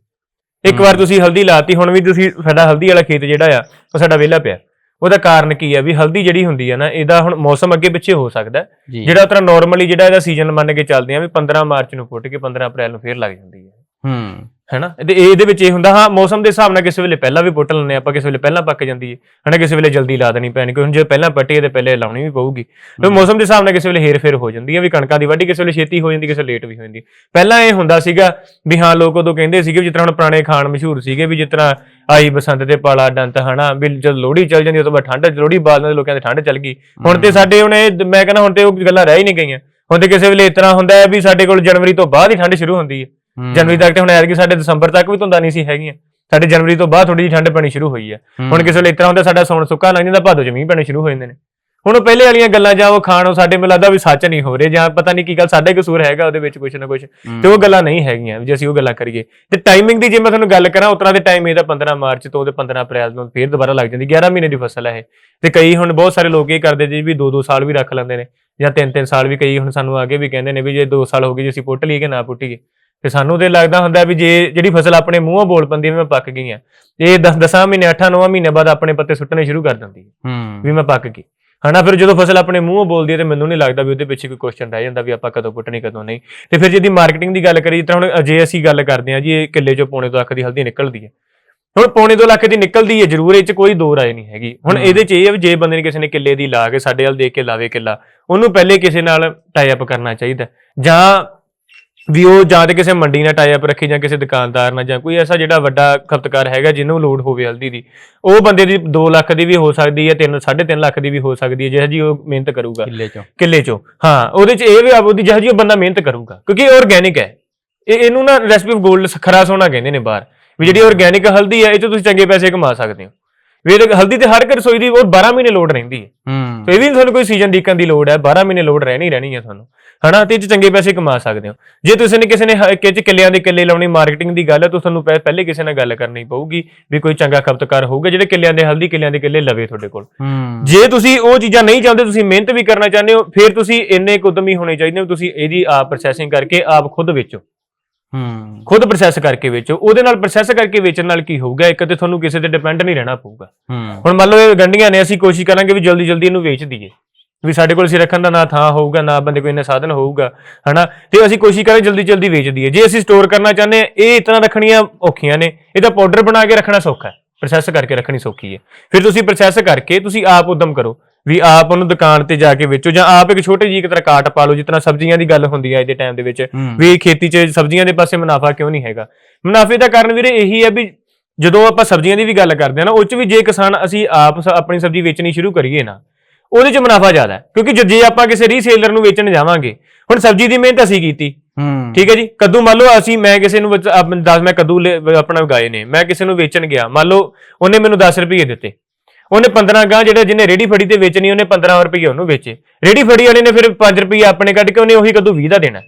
ਇੱਕ ਵਾਰ। ਤੁਸੀਂ ਹਲਦੀ ਲਾਤੀ ਹੁਣ ਵੀ ਤੁਸੀਂ ਸਾਡਾ ਹਲਦੀ ਵਾਲਾ ਖੇਤ ਜਿਹੜਾ ਆ ਉਹ ਸਾਡਾ ਵਿਹਲਾ ਪਿਆ। ਉਹਦਾ ਕਾਰਨ ਕੀ ਹੈ ਵੀ ਹਲਦੀ ਜਿਹੜੀ ਹੁੰਦੀ ਹੈ ਨਾ ਇਹਦਾ ਹੁਣ ਮੌਸਮ ਅੱਗੇ ਪਿੱਛੇ ਹੋ ਸਕਦਾ ਜਿਹੜਾ ਤਰ੍ਹਾਂ ਨਾਰਮਲੀ ਜਿਹੜਾ ਇਹਦਾ ਸੀਜ਼ਨ ਮੰਨ ਕੇ ਚੱਲਦੇ ਆ ਵੀ 15 ਮਾਰਚ ਨੂੰ ਫੁੱਟ ਕੇ 15 ਅਪ੍ਰੈਲ ਨੂੰ ਫੇਰ ਲੱਗ ਜਾਂਦੀ ਹੈ ਹੂੰ। ਹੈਨਾ? ਤੇ ਇਹਦੇ ਵਿੱਚ ਇਹ ਹੁੰਦਾ ਹਾਂ ਮੌਸਮ ਦੇ ਹਿਸਾਬ ਨਾਲ ਕਿਸੇ ਵੇਲੇ ਪਹਿਲਾਂ ਵੀ ਪੁੱਟ ਲੈਂਦੇ ਆਪਾਂ ਕਿਸੇ ਵੇਲੇ ਪਹਿਲਾਂ ਪੱਕ ਜਾਂਦੀ ਹੈ ਹਨਾ? ਕਿਸੇ ਵੇਲੇ ਜਲਦੀ ਲਾ ਦੇਣੀ ਪੈਣੀ ਕਿਉਂਕਿ ਹੁਣ ਜੇ ਪਹਿਲਾਂ ਪੱਟੀ ਹੈ ਤੇ ਪਹਿਲੇ ਲਾਉਣੀ ਵੀ ਪਊਗੀ। ਤੇ ਮੌਸਮ ਦੇ ਹਿਸਾਬ ਨਾਲ ਕਿਸੇ ਵੇਲੇ ਹੇਰ ਫੇਰ ਹੋ ਜਾਂਦੀ ਹੈ ਵੀ ਕਣਕਾਂ ਦੀ ਵਾਢੀ ਕਿਸੇ ਵੇਲੇ ਛੇਤੀ ਹੋ ਜਾਂਦੀ ਕਿਸੇ ਲੇਟ ਵੀ ਹੋ ਜਾਂਦੀ ਪਹਿਲਾਂ ਇਹ ਹੁੰਦਾ ਸੀਗਾ ਵੀ ਹਾਂ ਲੋਕ ਉਦੋਂ ਕਹਿੰਦੇ ਸੀਗੇ ਜਿਸ ਤਰ੍ਹਾਂ ਹੁਣ ਪੁਰਾਣੇ ਖਾਣ ਮਸ਼ਹੂਰ ਸੀਗੇ ਵੀ ਜਿਸ ਤਰ੍ਹਾਂ ਆਈ ਬਸੰਤ ਤੇ ਪਾਲਾ ਡੰਤ ਹਨਾ? ਵੀ ਜਦ ਲੋਹੜੀ ਚੱਲ ਜਾਂਦੀ ਉਸ ਤੋਂ ਬਾਅਦ ਠੰਡ ਲੋਹੜੀ ਬਾਅਦ ਲੋਕਾਂ ਦੇ ਠੰਡ ਚੱਲ ਗਈ। ਹੁਣ ਤੇ ਸਾਡੇ ਹੁਣ ਇਹ ਮੈਂ ਕਹਿੰਦਾ ਹੁਣ ਤੇ ਉਹ ਗੱਲਾਂ ਰਹਿ ਹੀ ਨਹੀਂ ਗਈਆਂ। ਹੁਣ ਤੇ ਕਿਸੇ ਵੇਲੇ ਇਸ ਤਰ੍ਹਾਂ ਹੁੰਦਾ ਹੈ ਵੀ ਸਾਡੇ ਕੋਲ ਜਨਵਰੀ ਤੋਂ ਬਾਅਦ ਹੀ ਠੰਡ ਸ਼ੁਰੂ ਹੁੰਦੀ ਹੂੰ, ਜਨਵਰੀ ਤੱਕ ਤੇ ਹੁਣ ਐਤਕੀ ਸਾਡੇ ਦਸੰਬਰ ਤੱਕ ਵੀ ਧੁੰਦਾਂ ਨਹੀਂ ਸੀ ਹੈਗੀਆਂ। ਸਾਡੇ ਜਨਵਰੀ ਤੋਂ ਬਾਅਦ ਥੋੜੀ ਜਿਹੀ ਠੰਡ ਪੈਣੀ ਸ਼ੁਰੂ ਹੋਈ ਹੈ। ਹੁਣ ਕਿਸੇ ਵੇਲੇ ਇਸ ਤਰ੍ਹਾਂ ਹੁੰਦਾ ਸਾਡਾ ਸੌਣ ਸੁੱਕਾ ਲੰਘ ਜਾਂਦਾ ਭਾਦੋ ਚ ਮੀਂਹ ਪੈਣੇ ਸ਼ੁਰੂ ਹੋ ਜਾਂਦੇ ਨੇ। ਹੁਣ ਉਹ ਪਹਿਲੇ ਵਾਲੀਆਂ ਗੱਲਾਂ ਜਾਂ ਉਹ ਖਾਣ ਉਹ ਸਾਡੇ ਮੈਨੂੰ ਲੱਗਦਾ ਵੀ ਸੱਚ ਨਹੀਂ ਹੋ ਰਹੇ ਜਾਂ ਪਤਾ ਨਹੀਂ ਕੀ ਗੱਲ ਸਾਡੇ ਕਸੂਰ ਹੈਗਾ ਉਹਦੇ ਵਿੱਚ ਕੁਝ ਨਾ ਕੁਝ ਤੇ ਉਹ ਗੱਲਾਂ ਨਹੀਂ ਹੈਗੀਆਂ ਜੇ ਅਸੀਂ ਉਹ ਗੱਲਾਂ ਕਰੀਏ। ਤੇ ਟਾਈਮਿੰਗ ਦੀ ਜੇ ਮੈਂ ਤੁਹਾਨੂੰ ਗੱਲ ਕਰਾਂ ਉਤਰਾ ਦੇ ਟਾਈਮ ਇਹਦਾ 15 ਮਾਰਚ ਤੋਂ ਉਹਦੇ 15 ਅਪ੍ਰੈਲ ਨੂੰ ਫੇਰ ਦੁਬਾਰਾ ਲੱਗ ਜਾਂਦੀ 11 ਮਹੀਨੇ ਦੀ ਫਸਲ ਹੈ ਇਹ। ਤੇ ਕਈ ਹੁਣ ਬਹੁਤ ਸਾਰੇ ਲੋਕ ਇਹ ਕਰਦੇ ਜੀ ਵੀ 2-2 ਸਾਲ ਵੀ ਰੱਖ ਲੈਂਦੇ ਨੇ ਜਾਂ 3-3 ਸਾਲ ਵੀ ਕਈ ਹੁਣ ਸਾਨੂੰ ਅੱਗੇ ਵੀ ਕਹਿੰਦੇ ਨੇ ਵੀ ਜੇ 2 ਸਾਲ ਹੋ ਗਏ ਜੇ ਅਸੀਂ ਪੁੱਟ ਲਈਏ ਕਿ ਨਾ ਪੁੱਟੀਏ। ਤੇ ਸਾਨੂੰ ਤੇ ਲੱਗਦਾ ਹੁੰਦਾ ਵੀ ਜੇ ਜਿਹੜੀ ਫਸਲ ਆਪਣੇ ਮੂੰਹੋਂ ਬੋਲ ਪੰਦੀ ਵੀ ਮੈਂ ਪੱਕ ਗਈ ਆ ਇਹ 10 10 ਮਹੀਨੇ 8 9 ਮਹੀਨੇ ਬਾਅਦ ਆਪਣੇ ਪੱਤੇ ਸੁੱਟਣੇ ਸ਼ੁਰੂ ਕਰ ਦਿੰਦੀ ਹੈ। ਵੀ ਮੈਂ ਪੱਕ ਗਈ। ਹਨਾ ਫਿਰ ਜਦੋਂ ਫਸਲ ਆਪਣੇ ਮੂੰਹੋਂ ਬੋਲਦੀ ਹੈ ਤੇ ਮੈਨੂੰ ਨਹੀਂ ਲੱਗਦਾ ਵੀ ਉਹਦੇ ਪਿੱਛੇ ਕੋਈ ਕੁਐਸਚਨ ਰਹਿ ਜਾਂਦਾ ਵੀ ਆਪਾਂ ਕਦੋਂ ਪੁੱਟਣੀ ਕਦੋਂ ਨਹੀਂ। ਤੇ ਫਿਰ ਜਿਹਦੀ ਮਾਰਕੀਟਿੰਗ ਦੀ ਗੱਲ ਕਰੀਏ ਤਾਂ ਹੁਣ ਜੇ ਅਸੀਂ ਗੱਲ ਕਰਦੇ ਹਾਂ ਜੀ ਇਹ ਕਿੱਲੇ ਚੋਂ ਪੌਣੇ ਦੋ ਲੱਖ ਦੀ ਹਲਦੀ ਨਿਕਲਦੀ ਹੈ ਹੁਣ ਪੌਣੇ ਦੋ ਲੱਖ ਦੀ ਨਿਕਲਦੀ ਹੈ ਜ਼ਰੂਰ ਇਹ ਚ ਕੋਈ ਦੋ ਰਾਏ ਨਹੀਂ ਹੈਗੀ। ਹੁਣ। ਇਹਦੇ ਚ ਇਹ ਹੈ ਵੀ ਜੇ ਬੰਦੇ ਨੇ ਕਿਸੇ ਨੇ ਕਿੱਲੇ ਦੀ ਲਾ ਕੇ ਸਾਡੇ ਵੱਲ ਦੇਖ ਕੇ ਲਾਵੇ ਕਿੱਲਾ ਉਹਨੂੰ ਪਹਿਲੇ ਕਿਸੇ ਨਾਲ ਟਾਈ ਅਪ ਕਰਨਾ ਚਾਹੀਦਾ। ਜਾਂ ਵੀ ਉਹ ਜਾਂ ਤੇ ਕਿਸੇ ਮੰਡੀ ਨਾਲ ਟਾਈ ਅਪ ਰੱਖੀ ਜਾਂ ਕਿਸੇ ਦੁਕਾਨਦਾਰ ਨਾਲ ਜਾਂ ਕੋਈ ਐਸਾ ਜਿਹੜਾ ਵੱਡਾ ਖਪਤਕਾਰ ਹੈਗਾ ਜਿਹਨੂੰ ਲੋਡ ਹੋਵੇ ਹਲਦੀ ਦੀ ਉਹ ਬੰਦੇ ਦੀ 2 ਲੱਖ ਦੀ ਵੀ ਹੋ ਸਕਦੀ ਹੈ 3 3.5 ਲੱਖ ਦੀ ਵੀ ਹੋ ਸਕਦੀ ਹੈ ਜਿਹੋ ਜੀ ਉਹ ਮਿਹਨਤ ਕਰੂਗਾ। ਕਿੱਲੇ ਚੋਂ। ਕਿੱਲੇ ਚੋਂ ਹਾਂ ਉਹਦੇ ਚ ਇਹ ਵੀ ਆਪ ਉਹਦੀ ਜਿਹੋ ਜੀ ਉਹ ਬੰਦਾ ਮਿਹਨਤ ਕਰੂਗਾ ਕਿਉਂਕਿ ਇਹ ਆਰਗੈਨਿਕ ਹੈ। ਇਹ ਇਹਨੂੰ ਨਾ ਰੈਸਪੀ ਆਫ 골ਡ ਖਰਾ ਸੋਨਾ ਕਹਿੰਦੇ ਨੇ ਬਾਹਰ ਵੀ ਜਿਹੜੀ ਆਰਗੈਨਿਕ ਹਲਦੀ ਹੈ ਇਹ ਚ ਤੁਸੀਂ ਚੰਗੇ ਪੈਸੇ ਕਮਾ ਸਕਦੇ ਹੋ। ਵੀ ਇਹ ਹਲਦੀ ਤੇ ਹਰ ਇੱਕ ਰਸੋਈ ਦੀ ਉਹ 12 ਮਹੀਨੇ ਲੋਡ ਰਹਿੰਦੀ ਹੈ। ਹੂੰ। ਤੇ ਇਹ ਵੀ ਨੀ ਤੁਹਾਨੂੰ ਕੋਈ ਸੀਜ਼ਨ ਦੇਖਣ ਦੀ ਲੋੜ ਹੈ 12 ਮਹੀਨੇ ਲੋਡ ਰਹਿਣੀ ਰਹਿਣੀ ਹੈ ਤੁਹਾਨੂੰ। ਹਨਾ ਤੇ ਇਹ 'ਚ ਚੰਗੇ ਪੈਸੇ ਕਮਾ ਸਕਦੇ ਹੋ। ਜੇ ਤੁਸੀਂ ਨੇ ਕਿਸੇ ਨੇ ਹ- ਕਿ ਚ ਕਿੱਲਿਆਂ ਦੇ ਕਿੱਲੇ ਲਾਉਣੀ ਮਾਰਕੀਟਿੰਗ ਦੀ ਗੱਲ ਹੈ ਤਾਂ ਤੁਹਾਨੂੰ ਪਹਿ- ਪਹਿਲੇ ਕਿਸੇ ਨਾਲ ਗੱਲ ਕਰਨੀ ਪਊਗੀ ਵੀ ਕੋਈ ਚੰਗਾ ਖਪਤਕਾਰ ਹੋਊਗਾ ਜਿਹੜੇ ਕਿੱਲਿਆਂ ਦੇ ਹਲਦੀ ਕਿੱਲਿਆਂ ਦੇ ਕਿੱਲੇ ਲਵੇ ਤੁਹਾਡੇ ਕੋਲ। ਹੂੰ। ਜੇ ਤੁਸੀਂ ਉਹ ਚੀਜ਼ਾਂ ਨਹੀਂ ਚਾਹੁੰਦੇ ਤੁਸੀਂ ਮਿਹਨਤ ਵੀ ਕਰਨਾ ਚਾਹੁੰਦੇ ਹੋ ਫਿਰ ਤੁਸੀਂ ਇੰਨੇ ਕੁ ਉਦਮੀ ਹੋਣੇ ਚਾਹੀਦੇ ਹੋ ਤੁਸੀਂ ਇਹਦੀ ਆਪ ਪ੍ਰੋਸੈਸਿੰਗ ਕਰਕੇ ਆਪ ਖੁਦ ਵੇਚੋ। ਹੂੰ। ਖੁਦ ਪ੍ਰੋਸੈਸ ਕਰਕੇ ਵੇਚੋ। ਉਹਦੇ ਨਾਲ ਪ੍ਰੋਸੈਸ ਕਰਕੇ ਵੇਚਣ ਨਾਲ ਕੀ ਹੋਊਗਾ? ਇੱਕ ਤੇ ਤੁਹਾਨੂੰ ਕਿਸੇ ਤੇ ਡਿਪੈਂਡ ਨਹੀਂ ਰਹਿਣਾ ਪਊਗਾ। ਹੁਣ ਮੰਨ ਲਓ ਇਹ ਗੰਢੀਆਂ ਨੇ ਅਸੀਂ ਕੋਸ਼ਿਸ਼ ਕਰਾਂਗੇ ਵੀ ਜਲਦੀ ਜਲਦੀ ਇਹਨੂੰ ਵੇਚ ਦਈਏ। ਵੀ ਸਾਡੇ ਕੋਲ ਅਸੀਂ ਰੱਖਣ ਦਾ ਨਾ ਥਾਂ ਹੋਊਗਾ ਨਾ ਬੰਦੇ ਕੋਈ ਇੰਨਾ ਸਾਧਨ ਹੋਊਗਾ ਹਨਾ? ਤੇ ਅਸੀਂ ਕੋਸ਼ਿਸ਼ ਕਰਾਂਗੇ ਜਲਦੀ ਜਲਦੀ ਵੇਚ ਦਈਏ। ਜੇ ਅਸੀਂ ਸਟੋਰ ਕਰਨਾ ਚਾਹੁੰਦੇ ਹਾਂ ਇਹ ਇਤਨਾ ਰੱਖਣੀਆਂ ਔਖੀਆਂ ਨੇ। ਇਹਦਾ ਪਾਊਡਰ ਬਣਾ ਕੇ ਰੱਖਣਾ ਸੌਖਾ ਹੈ। ਪ੍ਰੋਸੈਸ ਕਰਕੇ ਰੱਖਣੀ ਸੌਖੀ ਹੈ। ਫਿਰ ਤੁਸੀਂ ਪ੍ਰੋਸੈਸ ਕਰਕੇ ਤੁਸੀਂ ਆਪ ਉਦਮ ਕਰੋ। ਵੀ ਆਪ ਉਹਨੂੰ ਦੁਕਾਨ ਤੇ ਜਾ ਕੇ ਵੇਚੋ ਜਾਂ ਆਪ ਇੱਕ ਛੋਟੇ ਜਿਹੀ ਇੱਕ ਤਰ੍ਹਾਂ ਕਾਟ ਪਾ ਲਓ ਜਿਤਨਾ ਸਬਜ਼ੀਆਂ ਦੀ ਗੱਲ ਹੁੰਦੀ ਹੈ ਅੱਜ ਦੇ ਟਾਈਮ ਦੇ ਵਿੱਚ। ਵੀ ਖੇਤੀ 'ਚ ਸਬਜ਼ੀਆਂ ਦੇ ਪਾਸੇ ਮੁਨਾਫਾ ਕਿਉਂ ਨਹੀਂ ਹੈਗਾ? ਮੁਨਾਫੇ ਦਾ ਕਾਰਨ ਵੀਰੇ ਇਹੀ ਹੈ ਵੀ ਜਦੋਂ ਆਪਾਂ ਸਬਜ਼ੀਆਂ ਦੀ ਵੀ ਗੱਲ ਕਰਦੇ ਹਾਂ ਨਾ ਉਹ 'ਚ ਵੀ ਜੇ ਕਿਸਾਨ ਅਸੀਂ ਆਪ ਆਪਣੀ ਸਬਜ਼ੀ ਵੇਚਣੀ ਸ਼ੁਰੂ ਕਰੀਏ ਨਾ ਉਹਦੇ 'ਚ ਮੁਨਾਫਾ ਜ਼ਿਆਦਾ ਹੈ। ਕਿਉਂਕਿ ਜੇ- ਜੇ ਆਪਾਂ ਕਿਸੇ ਰੀਸੇਲਰ ਨੂੰ ਵੇਚਣ ਜਾਵਾਂਗੇ ਹੁਣ ਸਬਜ਼ੀ ਦੀ ਮਿਹਨਤ ਅਸੀਂ ਕੀਤੀ। ਠੀਕ ਹੈ ਜੀ? ਕੱਦੂ ਮੰਨ ਲਓ ਅਸੀਂ ਮੈਂ ਕਿਸੇ ਨੂੰ ਵਿੱਚ- ਆਪ- ਦਸ ਮੈਂ ਕੱਦੂ ਆਪਣਾ ਉਗਾਏ ਨੇ ਮੈਂ ਕਿਸੇ ਨੂੰ ਵੇਚਣ ਗਿਆ ਮੰਨ ਲਓ ਉਹਨੇ ਮੈਨੂੰ 10 ਰੁਪਏ ਦਿੱਤੇ। ਉਹਨੇ 15 ਗਾਂ ਜਿਹੜੇ ਜਿਹਨੇ ਰੇੜੀ ਫੜੀ ਤੇ ਵੇਚਣੀ ਉਹਨੇ 15 ਰੁਪਏ ਉਹਨੂੰ ਵੇਚੇ। ਰੇੜੀ ਫੜੀ ਵਾਲੇ ਨੇ ਫਿਰ 5 ਰੁਪਏ ਆਪਣੇ ਕੱਢ ਕੇ ਉਹਨੇ ਉਹੀ ਕੱਦੂ 20 ਦਾ ਦੇਣਾ।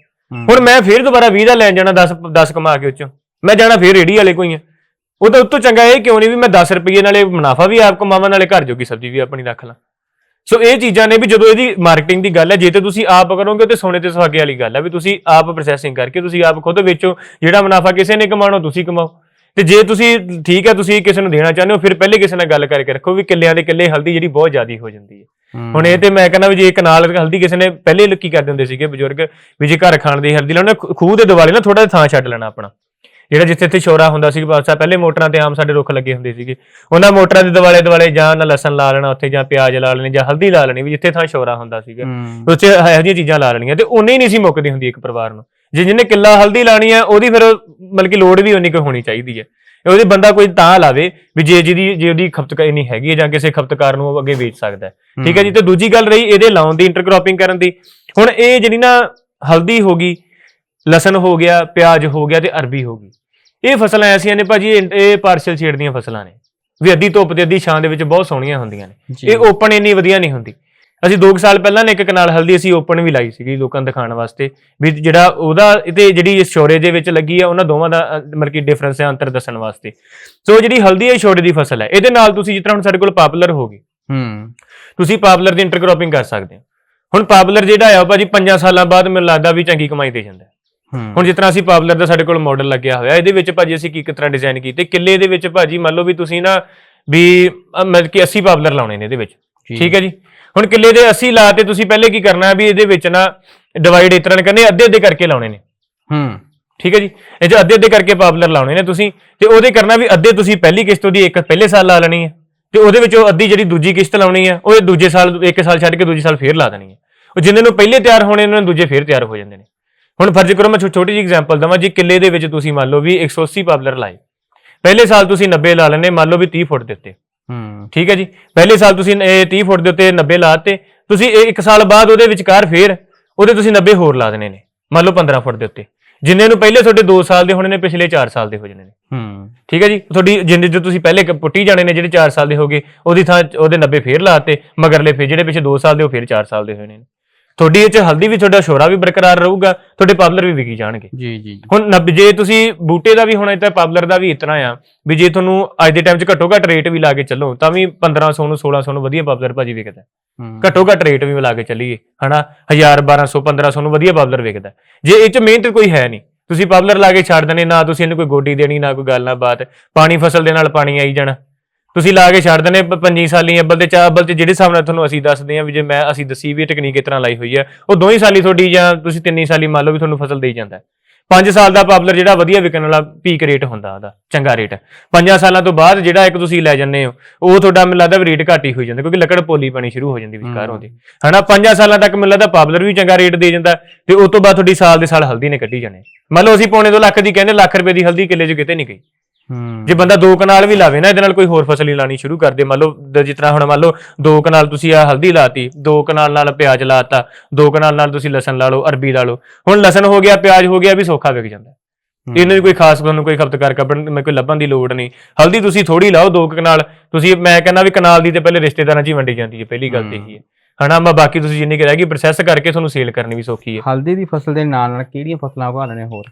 ਹੁਣ ਮੈਂ ਫਿਰ ਦੁਬਾਰਾ 20 ਦਾ ਲੈਣ ਜਾਣਾ 10 10 ਕਮਾ ਕੇ ਉੱਚੋਂ। ਮੈਂ ਜਾਣਾ ਫਿਰ ਰੇੜੀ ਵਾਲੇ ਕੋਈ ਆ। ਉਹ ਤਾਂ ਉਤੋਂ ਚੰਗਾ ਇਹ ਕਿਉਂ ਨਹੀਂ ਵੀ ਮੈਂ 10 ਰੁਪਏ ਨਾਲੇ ਮੁਨਾਫਾ ਵੀ ਆਪ ਕਮਾਵਾਂ ਨਾਲੇ ਘਰ ਜੋਗੀ ਸਬਜ਼ੀ ਵੀ ਆਪਣੀ ਰੱਖ ਲਾਂ। ਸੋ ਇਹ ਚੀਜ਼ਾਂ ਨੇ ਵੀ ਜਦੋਂ ਇਹਦੀ ਮਾਰਕੀਟਿੰਗ ਦੀ ਗੱਲ ਹੈ ਜੇ ਤੇ ਤੁਸੀਂ ਆਪ ਕਰੋਗੇ ਤੇ ਸੋਨੇ ਤੇ ਸੁਹਾਗੇ ਵਾਲੀ ਗੱਲ ਹੈ ਵੀ ਤੁਸੀਂ ਆਪ ਪ੍ਰੋਸੈਸਿੰਗ ਕਰਕੇ ਤੁਸੀਂ ਆਪ ਖੁਦ ਵੇਚੋ। ਜਿਹੜਾ ਮੁਨਾਫਾ ਕਿਸੇ ਨੇ ਕਮਾਉਣਾ ਤੁਸੀਂ ਕਮਾਓ। ਤੇ ਜੇ ਤੁਸੀਂ ਠੀਕ ਹੈ ਤੁਸੀਂ ਕਿਸੇ ਨੂੰ ਦੇਣਾ ਚਾਹੁੰਦੇ ਹੋ ਫਿਰ ਪਹਿਲੇ ਕਿਸੇ ਨਾਲ ਗੱਲ ਕਰਕੇ ਰੱਖੋ ਵੀ ਕਿੱਲਿਆਂ ਦੇ ਕਿੱਲੇ ਹਲਦੀ ਜਿਹੜੀ ਬਹੁਤ ਜ਼ਿਆਦੀ ਹੋ ਜਾਂਦੀ ਹੈ। ਹੁਣ ਇਹ ਤੇ ਮੈਂ ਕਹਿੰਦਾ ਵੀ ਜੇ ਇੱਕ ਨਾਲ ਹਲਦੀ ਕਿਸੇ ਨੇ ਪਹਿਲੇ ਲੋਕੀ ਕਰਦੇ ਹੁੰਦੇ ਸੀਗੇ ਬਜ਼ੁਰਗ ਵੀ ਜੇ ਘਰ ਖਾਣ ਦੀ ਹਲਦੀ ਲਾਉਣਾ ਖੂਹ ਦੇ ਦਿਵਾਲੇ ਨਾ ਥੋੜਾ ਥਾਂ ਛੱਡ ਲੈਣਾ ਆਪਣਾ। ਜਿਹੜਾ ਜਿੱਥੇ ਇੱਥੇ ਸ਼ੋਰਾ ਹੁੰਦਾ ਸੀ ਬਾਦਸ਼ਾਹ ਪਹਿਲੇ ਮੋਟਰਾਂ ਤੇ ਆਮ ਸਾਡੇ ਰੁੱਖ ਲੱਗੇ ਹੁੰਦੇ ਸੀਗੇ। ਉਹਨਾਂ ਮੋਟਰਾਂ ਦੇ ਦਿਵਾਲੇ ਦਿਵਾਲੇ ਜਾਂ ਨਾ ਲਸਣ ਲਾ ਲੈਣਾ ਉੱਥੇ ਜਾਂ ਪਿਆਜ਼ ਲਾ ਲੈਣੇ ਜਾਂ ਹਲਦੀ ਲਾ ਲੈਣੀ ਵੀ ਜਿੱਥੇ ਥਾਂ ਸ਼ੋਰਾ ਹੁੰਦਾ ਸੀਗਾ। ਉੱਥੇ ਇਹੋ ਜਿਹੀਆਂ ਚੀਜ਼ਾਂ ਲਾ ਲੈਣੀਆਂ ਤੇ ਉਹਨੇ ਹੀ ਨਹੀਂ ਸੀ ਮੁੱਕਦੀ ਹੁੰਦੀ ਇੱਕ ਪਰਿਵਾਰ ਨੂੰ। ਜੇ ਜਿਹਨੇ ਕਿੱਲਾ ਹਲਦੀ ਲਾਣੀ ਹੈ ਉਹਦੀ ਫਿਰ ਮਤਲਬ ਕਿ ਲੋੜ ਵੀ ਉਨੀ ਕੁ ਹੋਣੀ ਚਾਹੀਦੀ ਹੈ। ਉਹਦੇ ਬੰਦਾ ਕੋਈ ਤਾਂ ਲਾਵੇ ਵੀ ਜੇ ਜਿਹਦੀ ਜੇ ਉਹਦੀ ਖਪਤਕਾਰ ਇੰਨੀ ਹੈਗੀ ਹੈ ਜਾਂ ਕਿਸੇ ਖਪਤਕਾਰ ਨੂੰ ਉਹ ਅੱਗੇ ਵੇਚ ਸਕਦਾ ਹੈ। ਠੀਕ ਹੈ ਜੀ ਤੇ ਦੂਜੀ ਗੱਲ ਰਹੀ ਇਹਦੇ ਲਾਉਣ ਦੀ ਇੰਟਰਕ੍ਰੋਪਿੰਗ ਕਰਨ ਦੀ। ਹੁਣ ਇਹ ਜਿਹੜੀ ਨਾ ਹਲਦੀ ਹੋ ਗਈ ਲਸਣ ਹੋ ਗਿਆ ਪਿਆਜ਼ ਹੋ ਗਿਆ ਤੇ ਅਰਬੀ ਹੋ ਗਈ। ਇਹ ਫਸਲਾਂ ਐਸੀਆਂ ਨੇ ਭਾਜੀ ਇਹ- ਇਹ ਪਾਰਸ਼ਲ ਸ਼ੇਡ ਦੀਆਂ ਫਸਲਾਂ ਨੇ। ਵੀ ਅੱਧੀ ਧੁੱਪ ਤੇ ਅੱਧੀ ਛਾਂ ਦੇ ਵਿੱਚ ਬਹੁਤ ਸੋਹਣੀਆਂ ਹੁੰਦੀਆਂ ਨੇ। ਇਹ ਓਪਨ ਇੰਨੀ ਵਧੀਆ ਨਹੀਂ ਹੁੰਦੀ। ਅਸੀਂ 2 ਸਾਲ ਪਹਿਲਾਂ ਨੇ ਇੱਕ ਕਨਾਲ ਹਲਦੀ ਅਸੀਂ ਓਪਨ ਵੀ ਲਾਈ ਸੀਗੀ ਲੋਕਾਂ ਨੂੰ ਦਿਖਾਉਣ ਵਾਸਤੇ ਵੀ ਜਿਹੜਾ ਉਹਦਾ ਤੇ ਜਿਹੜੀ ਸ਼ੋਰੇ ਦੇ ਵਿੱਚ ਲੱਗੀ ਆ ਉਹਨਾਂ ਦੋਵਾਂ ਦਾ ਮਤਲਬ ਕਿ ਡਿਫਰੈਂਸ ਹੈ ਅੰਤਰ ਦੱਸਣ ਵਾਸਤੇ। ਸੋ ਜਿਹੜੀ ਹਲਦੀ ਹੈ ਸ਼ੋਰੇ ਦੀ ਫਸਲ ਹੈ ਇਹਦੇ ਨਾਲ ਤੁਸੀਂ ਜਿਸ ਤਰ੍ਹਾਂ ਹੁਣ ਸਾਡੇ ਕੋਲ ਪਾਪੂਲਰ ਹੋ ਗਈ ਹੂੰ। ਤੁਸੀਂ ਪਾਪੂਲਰ ਦੀ ਇੰਟਰਕ੍ਰੋਪਿੰਗ ਕਰ ਸਕਦੇ ਹੋ। ਹੁਣ ਪਾਪੂਲਰ ਜਿਹੜਾ ਆ ਉਹ ਭਾਜੀ 5 ਸਾਲਾਂ ਬਾਅਦ ਮੈਨੂੰ ਲੱਗਦਾ ਵੀ ਚੰਗੀ ਕਮਾਈ ਦੇ ਜਾਂਦਾ। ਹੁਣ ਜਿਸ ਤਰ੍ਹਾਂ ਅਸੀਂ ਪਾਪੂਲਰ ਦਾ ਸਾਡੇ ਕੋਲ ਮਾਡਲ ਲੱਗਿਆ ਹੋਇਆ ਇਹਦੇ ਵਿੱਚ ਭਾਜੀ ਅਸੀਂ ਕੀ ਕਿਸ ਤਰ੍ਹਾਂ ਡਿਜ਼ਾਈਨ ਕੀਤੇ ਕਿੱਲੇ ਦੇ ਵਿੱਚ ਭਾਜੀ ਮੰਨ ਲਓ ਵੀ ਤੁਸੀਂ ਨਾ ਵੀ ਮਤਲਬ ਕਿ 80 ਪਾਪੂਲਰ ਲਾਉਣੇ ਨੇ ਇਹਦੇ ਵਿੱਚ। ਠੀਕ ਹੈ ਜੀ? ਹੁਣ ਕਿੱਲੇ ਦੇ 80 ਲਾ ਤੇ ਤੁਸੀਂ ਪਹਿਲੇ ਕੀ ਕਰਨਾ ਹੈ ਵੀ ਇਹਦੇ ਵਿੱਚ ਨਾ ਡਿਵਾਈਡ ਇਸ ਤਰ੍ਹਾਂ ਕਰਨੇ ਅੱਧੇ ਅੱਧੇ ਕਰਕੇ ਲਾਉਣੇ ਨੇ। ਹੂੰ। ਠੀਕ ਹੈ ਜੀ? ਇਹ 'ਚ ਅੱਧੇ ਅੱਧੇ ਕਰਕੇ ਪਾਪੂਲਰ ਲਾਉਣੇ ਨੇ ਤੁਸੀਂ ਤੇ ਉਹਦੇ ਕਰਨਾ ਵੀ ਅੱਧੇ ਤੁਸੀਂ ਪਹਿਲੀ ਕਿਸ਼ਤ ਉਹਦੀ ਇੱਕ ਪਹਿਲੇ ਸਾਲ ਲਾ ਲੈਣੀ ਹੈ ਤੇ ਉਹਦੇ ਵਿੱਚ ਉਹ ਅੱਧੀ ਜਿਹੜੀ ਦੂਜੀ ਕਿਸ਼ਤ ਲਾਉਣੀ ਹੈ ਉਹ ਇਹ ਦੂਜੇ ਸਾਲ ਇੱਕ ਸਾਲ ਛੱਡ ਕੇ ਦੂਜੇ ਸਾਲ ਫੇਰ ਲਾ ਦੇਣੀ ਹੈ। ਉਹ ਜਿੰਨੇ ਨੂੰ ਪਹਿਲੇ ਤਿਆਰ ਹੋਣੇ ਉਹਨਾਂ ਨੂੰ ਦੂਜੇ ਫੇਰ ਤਿਆਰ ਹੋ ਜਾਂਦੇ ਨੇ। ਹੁਣ ਫਰਜ਼ ਕਰੋ ਮੈਂ ਛੋਟੀ ਜਿਹੀ ਐਗਜ਼ਾਮਪਲ ਦਵਾਂ ਜੀ ਕਿੱਲੇ ਦੇ ਵਿੱਚ ਤੁਸੀਂ ਮੰਨ ਲਓ ਵੀ 180 ਪਾਪੂਲਰ ਲਾਏ ਪਹਿਲੇ ਸਾਲ ਤੁਸੀਂ 90 ਲਾ ਲੈਣੇ ਮੰਨ ਲਓ ਵੀ 30 ਫੁੱਟ ਦੇ ਉੱਤੇ ਹੂੰ ਠੀਕ ਹੈ ਜੀ। ਪਹਿਲੇ ਸਾਲ ਤੁਸੀਂ ਇਹ 30 ਫੁੱਟ ਦੇ ਉੱਤੇ 90 ਲਾਤੇ ਤੁਸੀਂ ਇਹ ਇੱਕ ਸਾਲ ਬਾਅਦ ਉਹਦੇ ਵਿਚਕਾਰ ਫੇਰ ਉਹਦੇ ਤੁਸੀਂ 90 ਹੋਰ ਲਾ ਦੇਣੇ ਨੇ। ਮੰਨ ਲਓ 15 ਫੁੱਟ ਦੇ ਉੱਤੇ। ਜਿੰਨੇ ਨੂੰ ਪਹਿਲੇ ਤੁਹਾਡੇ 2 ਸਾਲ ਦੇ ਹੋਣੇ ਨੇ ਪਿਛਲੇ 4 ਸਾਲ ਦੇ ਹੋ ਜਾਣੇ ਨੇ। ਹੂੰ। ਠੀਕ ਹੈ ਜੀ? ਤੁਹਾਡੀ ਜਿੰਨੇ ਜੋ ਤੁਸੀਂ ਪਹਿਲੇ ਪੁੱਟੀ ਜਾਣੇ ਨੇ ਜਿਹੜੇ 4 ਸਾਲ ਦੇ ਹੋਗੇ ਉਹਦੀ ਥਾਂ ਉਹਦੇ 90 ਫੇਰ ਲਾਤੇ ਮਗਰਲੇ ਫੇਰ ਜਿਹੜੇ ਪਿਛੇ 2 ਸਾਲ ਦੇ ਉਹ ਫੇਰ 4 ਸਾਲ ਦੇ ਹੋਏ ਨੇ। ਤੁਹਾਡੀ ਇਹ ਚ ਹਲਦੀ ਵੀ ਤੁਹਾਡਾ ਸ਼ੋਰਾ ਵੀ ਬਰਕਰਾਰ ਰਹੂਗਾ ਤੁਹਾਡੇ ਪਾਪੂਲਰ ਵੀ ਵਿਕੀ ਜਾਣਗੇ। ਜੀ ਜੀ। ਹੁਣ ਨੱਬ- ਜੇ ਤੁਸੀਂ ਬੂਟੇ ਦਾ ਵੀ ਹੋਣਾ ਤਾਂ ਪਾਪੂਲਰ ਦਾ ਵੀ ਇਤਨਾ ਆ ਵੀ ਜੇ ਤੁਹਾਨੂੰ ਅੱਜ ਦੇ ਟਾਈਮ 'ਚ ਘੱਟੋ ਘੱਟ ਰੇਟ ਵੀ ਲਾ ਕੇ ਚੱਲੋ ਤਾਂ ਵੀ 1500 ਨੂੰ 1600 ਨੂੰ ਵਧੀਆ ਪਾਪੂਲਰ ਭਾਜੀ ਵਿਕਦਾ। ਹੂੰ। ਘੱਟੋ ਘੱਟ ਰੇਟ ਵੀ ਲਾ ਕੇ ਚੱਲੀਏ ਹਨਾ? 1000 1200 1500 ਨੂੰ ਵਧੀਆ ਪਾਪੂਲਰ ਵਿਕਦਾ। ਜੇ ਇਹ 'ਚ ਮਿਹਨਤ ਕੋਈ ਹੈ ਨਹੀਂ ਤੁਸੀਂ ਪਾਪੂਲਰ ਲਾ ਕੇ ਛੱਡ ਦੇਣੇ ਨਾ ਤੁਸੀਂ ਇਹਨੂੰ ਕੋਈ ਗੋਡੀ ਦੇਣੀ ਨਾ ਕੋਈ ਗੱਲ ਨਾ ਬਾਤ ਪਾਣੀ ਫਸਲ ਦੇ ਨਾਲ ਪਾਣੀ ਆਈ ਜਾਣਾ। ਤੁਸੀਂ ਲਾ ਕੇ ਛੱਡ ਪ- ਪੰਜੀ ਸਾਲੀ ਅੱਬਲ ਤੇ ਚਾ ਅੱਬਲ ਤੇ ਜਿਹੜੇ ਹਿਸਾਬ ਨਾਲ ਤੁਹਾਨੂੰ ਅਸੀਂ ਦੱਸਦੇ ਹਾਂ ਵੀ ਜੇ ਮੈਂ ਅਸੀਂ ਦੱਸੀ ਵੀ ਟੈਕਨੀਕ ਇਸ ਤਰ੍ਹਾਂ ਲਾਈ ਹੋਈ ਹੈ ਉਹ ਦੋਹੀ ਸਾਲੀ ਤੁਹਾਡੀ ਜਾਂ ਤੁਸੀਂ ਤਿੰਨੀ ਸਾਲੀ ਮੰਨ ਲਓ ਵੀ ਤੁਹਾਨੂੰ ਫਸਲ ਦੇਈ ਜਾਂਦਾ। ਪੰਜ ਸਾਲ ਦਾ ਪਾਪੂਲਰ ਜਿਹੜਾ ਵਧੀਆ ਵਿਕਣ ਵਾਲਾ ਪੀਕ ਰੇਟ ਹੁੰਦਾ ਉਹਦਾ ਚੰਗਾ ਰੇਟ ਪੰਜਾਂ ਸਾਲਾਂ ਤੋਂ ਬਾਅਦ ਜਿਹੜਾ ਇੱਕ ਤੁਸੀਂ ਲੈ ਜੰਨੇ ਹੋ ਉਹ ਤੁਹਾਡਾ ਮੈਨੂੰ ਲੱਗਦਾ ਰੇਟ ਘੱਟ ਹੀ ਹੋਈ ਜਾਂਦਾ ਕਿਉਂਕਿ ਲੱਕੜ ਪੋਲੀ ਪਾਣੀ ਸ਼ੁਰੂ ਹੋ ਜਾਂਦੀ ਵਿਚਕਾਰ। ਹੁੰਦੀ ਹਨਾ ਪੰਜਾਂ ਸਾਲਾਂ ਤੱਕ ਮੈਨੂੰ ਲੱਗਦਾ ਪਾਪੂਲਰ ਵੀ ਚੰਗਾ ਰੇਟ ਦੇ ਜਾਂਦਾ ਤੇ ਉਸ ਤੋਂ ਬਾਅਦ ਤੁਹਾਡੀ ਸਾਲ ਦੇ ਸਾਲ ਹਲਦੀ ਨੇ ਕੱਢੀ ਜਾਣੇ ਮੰਨ ਲਓ ਅਸੀਂ ਪੌਣੇ 2 ਲੱਖ ਦੀ ਕਹਿੰਦੇ ਲੱਖ ਰੁਪਏ ਦੀ ਹਲਦੀ ਕਿੱਲੇ 'ਚ ਕਿਤੇ ਨਹੀਂ ਗਈ ਜੇ ਬੰਦਾ ਦੋ ਕਨਾਲ ਵੀ ਲਾਵੇ ਨਾ ਇਹਦੇ ਨਾਲ ਕੋਈ ਹੋਰ ਫਸਲ ਹੀ ਲਾਣੀ ਸ਼ੁਰੂ ਕਰ ਦੇ। ਮੰਨ ਲਓ ਦ- ਜਿਸ ਤਰ੍ਹਾਂ ਹੁਣ ਮੰਨ ਲਓ ਦੋ ਕਨਾਲ ਤੁਸੀਂ ਆ ਹਲਦੀ ਲਾਤੀ ਦੋ ਕਨਾਲ ਨਾਲ ਪਿਆਜ਼ ਲਾਤਾ ਦੋ ਕਨਾਲ ਨਾਲ ਤੁਸੀਂ ਲਸਣ ਲਾ ਲਓ ਅਰਬੀ ਲਾ ਲਓ। ਹੁਣ ਲਸਣ ਹੋ ਗਿਆ ਪਿਆਜ਼ ਹੋ ਗਿਆ ਵੀ ਸੌਖਾ ਵਿਕ ਜਾਂਦਾ। ਇਹਨਾਂ ਦੀ ਕੋਈ ਖਾਸ ਤੁਹਾਨੂੰ ਕੋਈ ਖਪਤਕਾਰ ਕੱਢਣ ਮੈਂ ਕੋਈ ਲੱਭਣ ਦੀ ਲੋੜ ਨਹੀਂ। ਹਲਦੀ ਤੁਸੀਂ ਥੋੜੀ ਲਾਓ ਦੋ ਕੁ ਕਨਾਲ। ਤੁਸੀਂ ਮੈਂ ਕਹਿੰਦਾ ਵੀ ਕਨਾਲ ਦੀ ਤੇ ਪਹਿਲੇ ਰਿਸ਼ਤੇਦਾਰਾਂ 'ਚ ਹੀ ਵੰਡੀ ਜਾਂਦੀ ਹੈ ਪਹਿਲੀ ਗੱਲ ਤੇ ਇਹੀ ਹੈ ਹਨਾ ਮੈਂ ਬਾਕੀ ਤੁਸੀਂ ਜਿੰਨੀ ਕਿ ਰਹਿ ਗਈ ਪ੍ਰੋਸੈਸ ਕਰਕੇ ਤੁਹਾਨੂੰ ਸੇਲ ਕਰਨੀ ਵੀ ਸੌਖੀ ਹੈ। ਹਲਦੀ ਦੀ ਫਸਲ ਦੇ ਨਾਲ ਨਾਲ ਕਿਹੜੀਆਂ ਫਸਲਾਂ ਉਗਾ ਲੈਣੇ ਹੋਰ?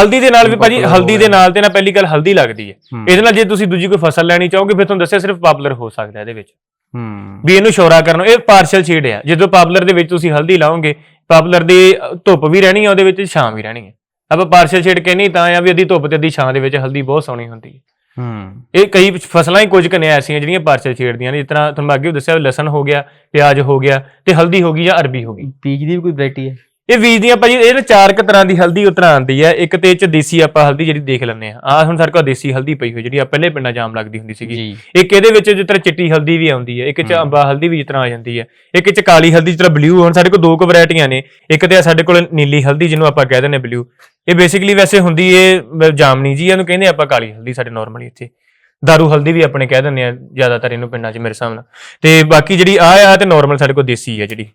ਹਲਦੀ ਦੇ ਨਾਲ ਵੀ ਭਾਜੀ ਹਲਦੀ ਹੋ ਦੇ। ਨਾਲ ਤੇ ਨਾ ਪਹਿਲੀ ਗੱਲ ਹਲਦੀ ਲੱਗਦੀ ਹੈ। ਹੂੰ। ਇਹਦੇ ਨਾਲ ਜੇ ਤੁਸੀਂ ਦੂਜੀ ਕੋਈ ਫਸਲ ਲੈਣੀ ਚਾਹੋਗੇ ਫਿਰ ਤੁਹਾਨੂੰ ਦੱਸਿਆ ਸਿਰਫ ਪਾਪੂਲਰ ਹੋ ਸਕਦਾ ਇਹਦੇ ਵਿੱਚ। ਹੂੰ। ਵੀ ਇਹਨੂੰ ਸ਼ੋਰਾ ਕਰਨਾ ਇਹ ਪਾਰਸ਼ਲ ਸ਼ੇਡ ਆ ਜਦੋਂ ਪਾਪੂਲਰ ਦੇ ਵਿੱਚ ਤੁਸੀਂ ਹਲਦੀ ਲਾਓਗੇ ਪਾਪੂਲਰ ਦੀ ਧੁੱਪ ਵੀ ਰਹਿਣੀ ਹੈ ਉਹਦੇ ਵਿੱਚ ਛਾਂ ਵੀ ਰਹਿਣੀ ਹੈ ਆਪਾਂ ਪਾਰਸ਼ਲ ਸ਼ੇਡ ਕਹਿੰਨੀ ਤਾਂ ਆ ਵੀ ਅੱਧੀ ਧੁੱਪ ਤੇ ਅੱਧੀ ਛਾਂ ਦੇ ਵਿੱਚ ਹਲਦੀ ਬਹੁਤ ਸੋਹਣੀ ਹੁੰਦੀ ਹੈ। ਹੂੰ। ਇਹ ਕਈ ਫਸਲਾਂ ਹੀ ਕੁਝ ਕਨੇ ਐਸੀਆਂ ਜਿਹੜੀਆਂ ਪਾਰਸ਼ਲ ਸ਼ੇਡ ਦੀਆਂ ਨੇ ਜਿਸ ਤਰ੍ਹਾਂ ਤੁਹਾਨੂੰ ਅੱਗੇ ਦੱਸਿਆ ਲਸਣ ਹੋ ਗਿਆ ਪਿਆਜ਼ ਹੋ ਗਿਆ ਤੇ ਹਲਦੀ ਹੋ ਗਈ ਜਾਂ ਅਰਬੀ ਹੋ ਗਈ। ਬੀਜ ਦੀ ਵੀ ਕੋਈ ਵੈਰਾਈਟੀ ਹੈ? ਇਹ ਬੀਜ ਦੀਆਂ ਭਾਜੀ ਇਹ ਨਾ ਚਾਰ ਕੁ ਤਰ੍ਹਾਂ ਦੀ ਹਲਦੀ ਉਤਰਾ ਆਉਂਦੀ ਹੈ। ਇੱਕ ਤੇ ਇਹ ਚ ਦੇਸੀ ਆਪਾਂ ਹਲਦੀ ਜਿਹੜੀ ਦੇਖ ਲੈਂਦੇ ਆ ਆ ਹੁਣ ਸਾਡੇ ਕੋਲ ਦੇਸੀ ਹਲਦੀ ਪਈ ਹੋਈ ਜਿਹੜੀ ਆ ਪਹਿਲੇ ਪਿੰਡਾਂ ਜਾਮ ਲੱਗਦੀ ਹੁੰਦੀ ਸੀਗੀ। ਇੱਕ ਇਹਦੇ ਵਿੱਚ ਜਿਸ ਤਰ੍ਹਾਂ ਚਿੱਟੀ ਹਲਦੀ ਵੀ ਆਉਂਦੀ ਹੈ ਇੱਕ ਚ। ਅੰਬਾ ਹਲਦੀ ਵੀ ਜਿਸ ਤਰ੍ਹਾਂ ਆ ਜਾਂਦੀ ਹੈ। ਇੱਕ ਚ ਕਾਲੀ ਹਲਦੀ ਜਿਸ ਤਰ੍ਹਾਂ ਬਲੂ ਹੁਣ ਸਾਡੇ ਕੋਲ ਦੋ ਕੁ ਵੈਰਾਈਟੀਆਂ ਨੇ। ਇੱਕ ਤੇ ਆ ਸਾਡੇ ਕੋਲ ਨੀਲੀ ਹਲਦੀ ਜਿਹਨੂੰ ਆਪਾਂ ਕਹਿ ਦਿੰਦੇ ਬਲੂ ਇਹ ਬੇਸਿਕਲੀ ਵੈਸੇ ਹੁੰਦੀ ਏ ਬ- ਜਾਮਨੀ ਜੀ ਇਹਨੂੰ ਕਹਿੰਦੇ ਆਪਾਂ ਕਾਲੀ ਹਲਦੀ ਸਾਡੇ ਨਾਰਮਲੀ ਇੱਥੇ। ਦਾਰੂ ਹਲਦੀ ਵੀ ਆਪਣੇ ਕਹਿ ਦਿੰਦੇ ਆ ਜ਼ਿਆਦਾਤਰ ਇਹਨੂੰ ਪਿੰਡਾਂ 'ਚ ਮੇਰੇ ਹਿਸਾਬ ਨਾਲ। ਤੇ ਬਾਕੀ ਜਿਹੜੀ ਆ ਆ ਤੇ ਨਾਰਮਲ ਸਾਡੇ ਕੋਲ ਦੇਸੀ ਹੈ ਜਿਹੜੀ।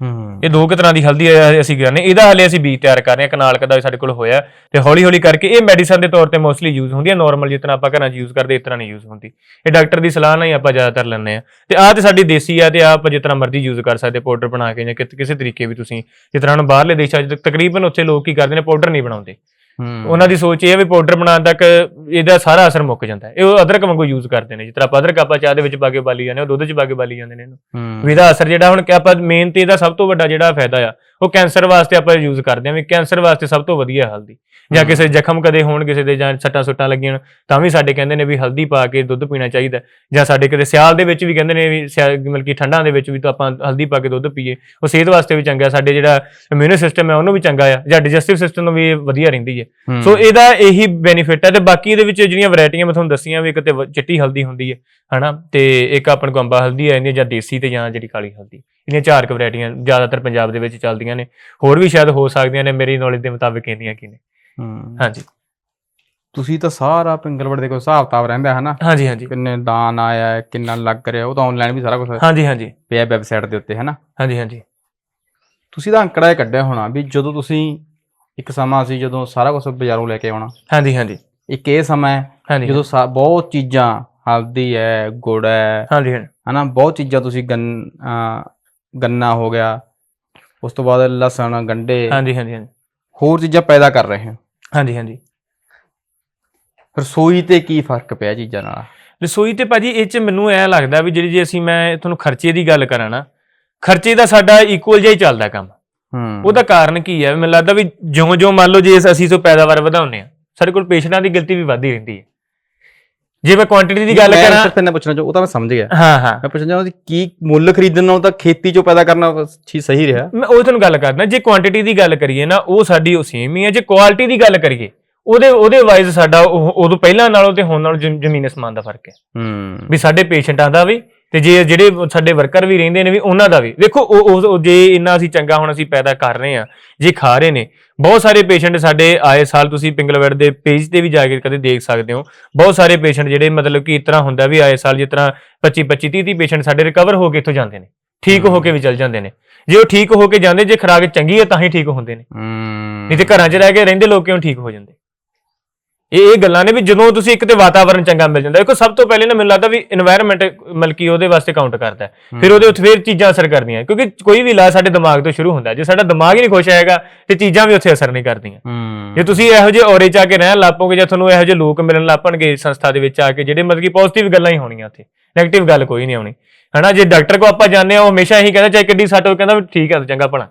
ਹੂੰ। ਇਹ ਦੋ ਕੁ ਤਰ੍ਹਾਂ ਦੀ ਹਲਦੀ ਆ- ਅਸੀਂ ਕਰਨੇ ਇਹਦਾ ਹਲੇ ਅਸੀਂ ਬੀਜ ਤਿਆਰ ਕਰ ਰਹੇ ਹਾਂ ਕਨਾਲ ਕਦਾ ਸਾਡੇ ਕੋਲ ਹੋਇਆ। ਤੇ ਹੌਲੀ ਹੌਲੀ ਕਰਕੇ ਇਹ ਮੈਡੀਸਨ ਦੇ ਤੌਰ ਤੇ ਮੋਸਟਲੀ ਯੂਜ਼ ਹੁੰਦੀ ਹੈ ਨਾਰਮਲ ਜਿਤਨਾ ਆਪਾਂ ਘਰਾਂ 'ਚ ਯੂਜ਼ ਕਰਦੇ ਇਸ ਤਰ੍ਹਾਂ ਨਹੀਂ ਯੂਜ਼ ਹੁੰਦੀ। ਇਹ ਡਾਕਟਰ ਦੀ ਸਲਾਹ ਨਾਲ ਹੀ ਆਪਾਂ ਜ਼ਿਆਦਾਤਰ ਲੈਂਦੇ ਆ ਤੇ ਆਹ ਤੇ ਸਾਡੀ ਦੇਸੀ ਆ ਤੇ ਆਪਾਂ ਜਿਤਨਾ ਮਰਜ਼ੀ ਯੂਜ਼ ਕਰ ਸਕਦੇ ਪਾਊਡਰ ਬਣਾ ਕੇ ਜਾਂ ਕਿਸੇ ਤਰੀਕੇ ਵੀ ਤੁਸੀਂ ਜਿਸ ਤਰ੍ਹਾਂ ਬਾਹਰਲੇ ਦੇਸ਼ਾਂ 'ਚ ਤਕਰੀਬਨ ਉੱਥੇ ਲੋਕ ਕੀ ਕਰਦੇ ਨੇ ਪਾਊਡਰ ਨਹੀਂ ਬਣਾਉਂਦੇ। ਹੂੰ। ਉਹਨਾਂ ਦੀ ਸੋਚ ਇਹ ਹੈ ਵੀ ਪਾਊਡਰ ਬਣਾਉਣ ਤੱਕ ਇਹਦਾ ਸਾਰਾ ਅਸਰ ਮੁੱਕ ਜਾਂਦਾ ਹੈ। ਇਹ ਅਦਰਕ ਵਾਂਗੂ ਯੂਜ਼ ਕਰਦੇ ਨੇ। ਜਿਸ ਤਰ੍ਹਾਂ ਆਪਾਂ ਅਦਰਕ ਆਪਾਂ ਚਾਹ ਦੇ ਵਿੱਚ ਪਾ ਕੇ ਬਾਲੀ ਜਾਂਦੇ ਹਾਂ ਦੁੱਧ 'ਚ ਪਾ ਕੇ ਬਾਲੀ ਜਾਂਦੇ ਨੇ ਇਹਨੂੰ। ਵੀ ਇਹਦਾ ਅਸਰ ਜਿਹੜਾ ਹੁਣ ਕਿ ਆਪਾਂ ਮੇਨ ਤੇ ਇਹਦਾ ਸਭ ਤੋਂ ਵੱਡਾ ਜਿਹੜਾ ਫਾਇਦਾ ਆ ਉਹ ਕੈਂਸਰ ਵਾਸਤੇ ਆਪਾਂ ਯੂਜ਼ ਕਰਦੇ ਹਾਂ ਵੀ ਕੈਂਸਰ ਵਾਸਤੇ ਸਭ ਤੋਂ ਵਧੀਆ ਹਲਦੀ। ਜਾਂ। ਕਿਸੇ ਜ਼ਖਮ ਕਦੇ ਹੋਣ ਕਿਸੇ ਦੇ ਜਾਂ ਸੱਟਾਂ ਸੁੱਟਾਂ ਲੱਗੀਆਂ ਤਾਂ ਵੀ ਸਾਡੇ ਕਹਿੰਦੇ ਨੇ ਵੀ ਹਲਦੀ ਪਾ ਕੇ ਦੁੱਧ ਪੀਣਾ ਚਾਹੀਦਾ। ਜਾਂ ਸਾਡੇ ਕਿਤੇ ਸਿਆਲ ਦੇ ਵਿੱਚ ਵੀ ਕਹਿੰਦੇ ਨੇ ਵੀ ਮਤਲਬ ਕਿ ਠੰਡਾਂ ਦੇ ਵਿੱਚ ਵੀ ਤਾਂ ਆਪਾਂ ਹਲਦੀ ਪਾ ਕੇ ਦੁੱਧ ਪੀਏ। ਉਹ ਸਿਹਤ ਵਾਸਤੇ ਵੀ ਚੰਗਾ ਸਾਡੇ ਜਿਹੜਾ ਇਮਿਊਨ ਸਿਸਟਮ ਹੈ ਉਹਨੂੰ ਵੀ ਚੰਗਾ ਆ। ਜਾਂ ਡਾਈਜੈਸਟਿਵ ਸਿਸਟਮ ਨੂੰ ਵੀ ਵਧੀਆ ਰਹਿੰਦੀ ਹੂੰ। ਸੋ ਇਹਦਾ ਇਹੀ ਬੈਨੀਫਿਟ ਹੈ ਤੇ ਬਾਕੀ ਇਹਦੇ ਵਿੱਚ ਜਿਹੜੀਆਂ ਵੈਰਾਈਟੀਆਂ ਮੈਂ ਤੁਹਾਨੂੰ ਦੱਸੀਆਂ ਵੀ ਇੱਕ ਤੇ ਚਿੱਟੀ ਹਲਦੀ ਹੁੰਦੀ ਹੈ ਹਨਾ? ਤੇ ਇੱਕ ਆਪਣੇ ਕੋਲ ਅੰਬਾ ਹਲਦੀ ਆ ਹੈ ਜਾਂ ਦੇਸੀ ਤੇ ਜਾਂ ਜਿਹੜੀ ਕਾਲੀ ਹਲਦੀ ਇਹਦੀਆਂ ਚਾਰ ਕੁ ਵੈਰਾਈਟੀਆਂ ਜ਼ਿਆਦਾਤਰ ਪੰਜਾਬ ਦੇ ਵਿੱਚ ਚੱਲਦੀਆਂ ਨੇ। ਹੋਰ ਵੀ ਸ਼ਾਇਦ ਹੋ ਸਕਦੀਆਂ ਨੇ ਮੇਰੀ ਨੌਲੇਜ ਦੇ ਮੁਤਾਬਿਕ ਇਹਦੀਆਂ ਕੀ ਨੇ। ਹਾਂਜੀ। ਤੁਸੀਂ ਤਾਂ ਸਾਰਾ ਪਿੰਗਲਵੜ ਦੇ ਕੋਈ ਹਿਸਾਬ ਕਿਤਾਬ ਰਹਿੰਦਾ ਹੈ ਨਾ ਹਾਂਜੀ ਹਾਂਜੀ। ਕਿੰਨੇ ਦਾਨ ਆਇਆ ਹੈ, ਕਿੰਨਾ ਲੱਗ ਰਿਹਾ ਉਹ ਤਾਂ ਆਨਲਾਈਨ ਵੀ ਸਾਰਾ ਕੁਝ ਹਾਂਜੀ ਹਾਂਜੀ। ਪਿਆ ਵੈਬਸਾਈਟ ਦੇ ਉੱਤੇ ਹੈ ਨਾ ਹਾਂਜੀ ਹਾਂਜੀ। ਤੁਸੀਂ ਤਾਂ ਅੰਕੜਾ ਇਹ ਕੱਢਿਆ ਹੋਣਾ ਵੀ ਜਦੋਂ ਤੁਸੀਂ ਇੱਕ ਸਮਾਂ ਸੀ ਜਦੋਂ ਸਾਰਾ ਕੁਝ ਬਾਜ਼ਾਰੋਂ ਲੈ ਕੇ ਆਉਣਾ। ਹਾਂਜੀ ਹਾਂਜੀ। ਇੱਕ ਇਹ ਸਮਾਂ ਹੈ ਹਾਂਜੀ ਜਦੋਂ ਸਾ- ਬਹੁਤ ਚੀਜ਼ਾਂ ਹਲਦੀ ਹੈ ਗੁੜ ਹੈ ਹਾਂਜੀ ਹਾਂਜੀ। ਹਨਾ ਬਹੁਤ ਚੀਜ਼ਾਂ ਤੁਸੀਂ ਗੰਨ ਅਹ ਗੰਨਾ ਹੋ ਗਿਆ ਉਸ ਤੋਂ ਬਾਅਦ ਲਸਣ ਗੰਡੇ। ਹਾਂਜੀ ਹਾਂਜੀ ਹਾਂਜੀ। ਹੋਰ ਚੀਜ਼ਾਂ ਪੈਦਾ ਕਰ ਰਹੇ ਹੋ। ਹਾਂਜੀ ਹਾਂਜੀ। ਰਸੋਈ ਤੇ ਕੀ ਫ਼ਰਕ ਪਿਆ ਚੀਜ਼ਾਂ ਨਾਲ? ਰਸੋਈ ਤੇ ਭਾਜੀ ਇਹ ਚ ਮੈਨੂੰ ਐ ਲੱਗਦਾ ਵੀ ਜਿਹੜੀ ਜੇ ਅਸੀਂ ਮੈਂ ਤੁਹਾਨੂੰ ਖਰਚੇ ਦੀ ਗੱਲ ਕਰਾਂ ਨਾ ਖਰਚੇ ਦਾ ਸਾਡਾ ਇਕੁਅਲ ਜਿਹਾ ਹੀ ਚੱਲਦਾ ਕੰਮ। ਹੂੰ। ਉਹਦਾ ਕਾਰਨ ਕੀ ਹੈ? ਮੈਨੂੰ ਲੱਗਦਾ ਵੀ ਜਿਉਂ-ਜਿਉਂ ਮੰਨ ਲਓ ਜੇ ਅਸੀਂ ਤੋਂ ਪੈਦਾਵਾਰ ਵਧਾਉਂਦੇ ਆ ਸਾਡੇ ਕੋਲ ਪੇਸ਼ੈਂਟਾਂ ਦੀ ਗਿਣਤੀ ਵੀ ਵੱਧਦੀ ਰਹਿੰਦੀ ਹੈ। ਜੇ ਮੈਂ ਕੁਆਂਟੀਟੀ ਦੀ ਗੱਲ ਮੈਂ ਕਰਾਂ ਇੰਨਾ ਪੁੱਛਣਾ ਚਾਹੁੰ ਉਹ ਤਾਂ ਮੈਂ ਸਮਝ ਗਿਆ। ਹਾਂ ਹਾਂ। ਮੈਂ ਪੁੱਛਣਾ ਚਾਹੁੰਦਾ ਕੀ ਮੁੱਲ ਖਰੀਦਣ ਨਾਲੋਂ ਤਾਂ ਖੇਤੀ ਚੋਂ ਪੈਦਾ ਕਰਨਾ ਚੀਜ਼ ਸਹੀ ਰਿਹਾ। ਮੈਂ ਉਹ ਤੁਹਾਨੂੰ ਗੱਲ ਕਰਦਾ ਜੇ ਕੁਆਂਟੀਟੀ ਦੀ ਗੱਲ ਕਰੀਏ ਨਾ ਉਹ ਸਾਡੀ ਉਹ ਸੇਮ ਹੀ ਹੈ। ਜੇ ਕੁਆਲਿਟੀ ਦੀ ਗੱਲ ਕਰੀਏ ਉਹਦੇ ਉਹਦੇ ਵਾਈਜ਼ ਸਾਡਾ ਉਹ ਉਦੋਂ ਪਹਿਲਾਂ ਨਾਲੋਂ ਤੇ ਹੁਣ ਨਾਲੋਂ ਜ਼ਮ- ਜ਼ਮੀਨ ਅਸਮਾਨ ਦਾ ਫ਼ਰਕ ਹੈ। ਹੂੰ। ਵੀ ਸਾਡੇ ਪੇਸ਼ੈਂਟਾਂ ਦਾ ਵੀ ਤੇ ਜੇ ਜਿਹੜੇ ਸਾਡੇ ਵਰਕਰ ਵੀ ਰਹਿੰਦੇ ਨੇ ਵੀ ਉਹਨਾਂ ਦਾ ਵੀ ਵੇਖੋ ਉਹ ਜੇ ਇੰਨਾ ਅਸੀਂ ਚੰਗਾ ਹੁਣ ਅਸੀਂ ਪੈਦਾ ਕਰ ਰਹੇ ਆ ਜੇ ਖਾ ਰਹੇ ਨੇ ਬਹੁਤ ਸਾਰੇ ਪੇਸ਼ੈਂਟ ਸਾਡੇ ਆਏ ਸਾਲ ਤੁਸੀਂ ਪਿੰਗਲਵੈਡ ਦੇ ਪੇਜ ਤੇ ਵੀ ਜਾ ਕੇ ਕਦੇ ਦੇਖ ਸਕਦੇ ਹੋ ਬਹੁਤ ਸਾਰੇ ਪੇਸ਼ੈਂਟ ਜਿਹੜੇ ਮਤਲਬ ਕਿ ਇਸ ਤਰ੍ਹਾਂ ਹੁੰਦਾ ਵੀ ਆਏ ਸਾਲ ਜਿਸ ਤਰ੍ਹਾਂ 25 25 30 30 ਪੇਸ਼ੈਂਟ ਸਾਡੇ ਰਿਕਵਰ ਹੋ ਕੇ ਇੱਥੋਂ ਜਾਂਦੇ ਨੇ ਠੀਕ ਹੋ ਕੇ ਵੀ ਚੱਲ ਜਾਂਦੇ ਨੇ ਜੇ ਉਹ ਠੀਕ ਹੋ ਕੇ ਜਾਂਦੇ ਜੇ ਖੁਰਾਕ ਚੰਗੀ ਹੈ ਤਾਂ ਹੀ ਠੀਕ ਹੁੰਦੇ ਨੇ ਨਹੀਂ ਤੇ ਘਰਾਂ 'ਚ ਰਹਿ ਕੇ ਰਹਿੰਦੇ ਲੋਕ ਕਿਉਂ ਠੀਕ ਹੋ ਜਾਂਦੇ? ਇਹ ਇਹ ਗੱਲਾਂ ਨੇ ਵੀ ਜਦੋਂ ਤੁਸੀਂ ਇੱਕ ਤੇ ਵਾਤਾਵਰਣ ਚੰਗਾ ਮਿਲ ਜਾਂਦਾ ਦੇਖੋ ਸਭ ਤੋਂ ਪਹਿਲੇ ਨਾ ਮੈਨੂੰ ਲੱਗਦਾ ਵੀ এনवायरमेंट ਮਲਕੀ ਉਹਦੇ ਵਾਸਤੇ ਕਾਊਂਟ ਕਰਦਾ ਫਿਰ ਉਹਦੇ ਉੱਤੇ ਫਿਰ ਚੀਜ਼ਾਂ ਅਸਰ ਕਰਦੀਆਂ ਕਿਉਂਕਿ ਕੋਈ ਵੀ ਲਾ ਸਾਡੇ ਦਿਮਾਗ ਤੋਂ ਸ਼ੁਰੂ ਹੁੰਦਾ ਜੇ ਸਾਡਾ ਦਿਮਾਗ ਹੀ ਨਹੀਂ ਖੁਸ਼ ਹੈਗਾ ਤੇ ਚੀਜ਼ਾਂ ਵੀ ਉੱਥੇ ਅਸਰ ਨਹੀਂ ਕਰਦੀਆਂ। ਜੇ ਤੁਸੀਂ ਇਹੋ ਜਿਹੇ ਔਰੇ ਚ ਆ ਕੇ ਰਹਿਣ ਲੱਪੋਗੇ ਜਾਂ ਤੁਹਾਨੂੰ ਇਹੋ ਜਿਹੇ ਲੋਕ ਮਿਲਣ ਲੱਪਣਗੇ ਸੰਸਥਾ ਦੇ ਵਿੱਚ ਆ ਕੇ ਜਿਹੜੇ ਮਤਲਬ ਕਿ ਪੋਜ਼ਿਟਿਵ ਗੱਲਾਂ ਹੀ ਹੋਣੀਆਂ ਉੱਥੇ ਨੈਗੇਟਿਵ ਗੱਲ ਕੋਈ ਨਹੀਂ ਆਉਣੀ। ਹਨਾ ਜੇ ਡਾਕਟਰ ਕੋ ਆਪਾਂ ਜਾਂਦੇ ਆ ਉਹ ਹਮੇਸ਼ਾ ਇਹੀ ਕਹਿੰਦਾ ਚਾਹੇ ਕਿੱਡੀ ਸੱਟ ਹੋ ਕਹਿੰਦਾ ਠੀਕ ਹੈ ਚੰਗਾ ਭਲਾ।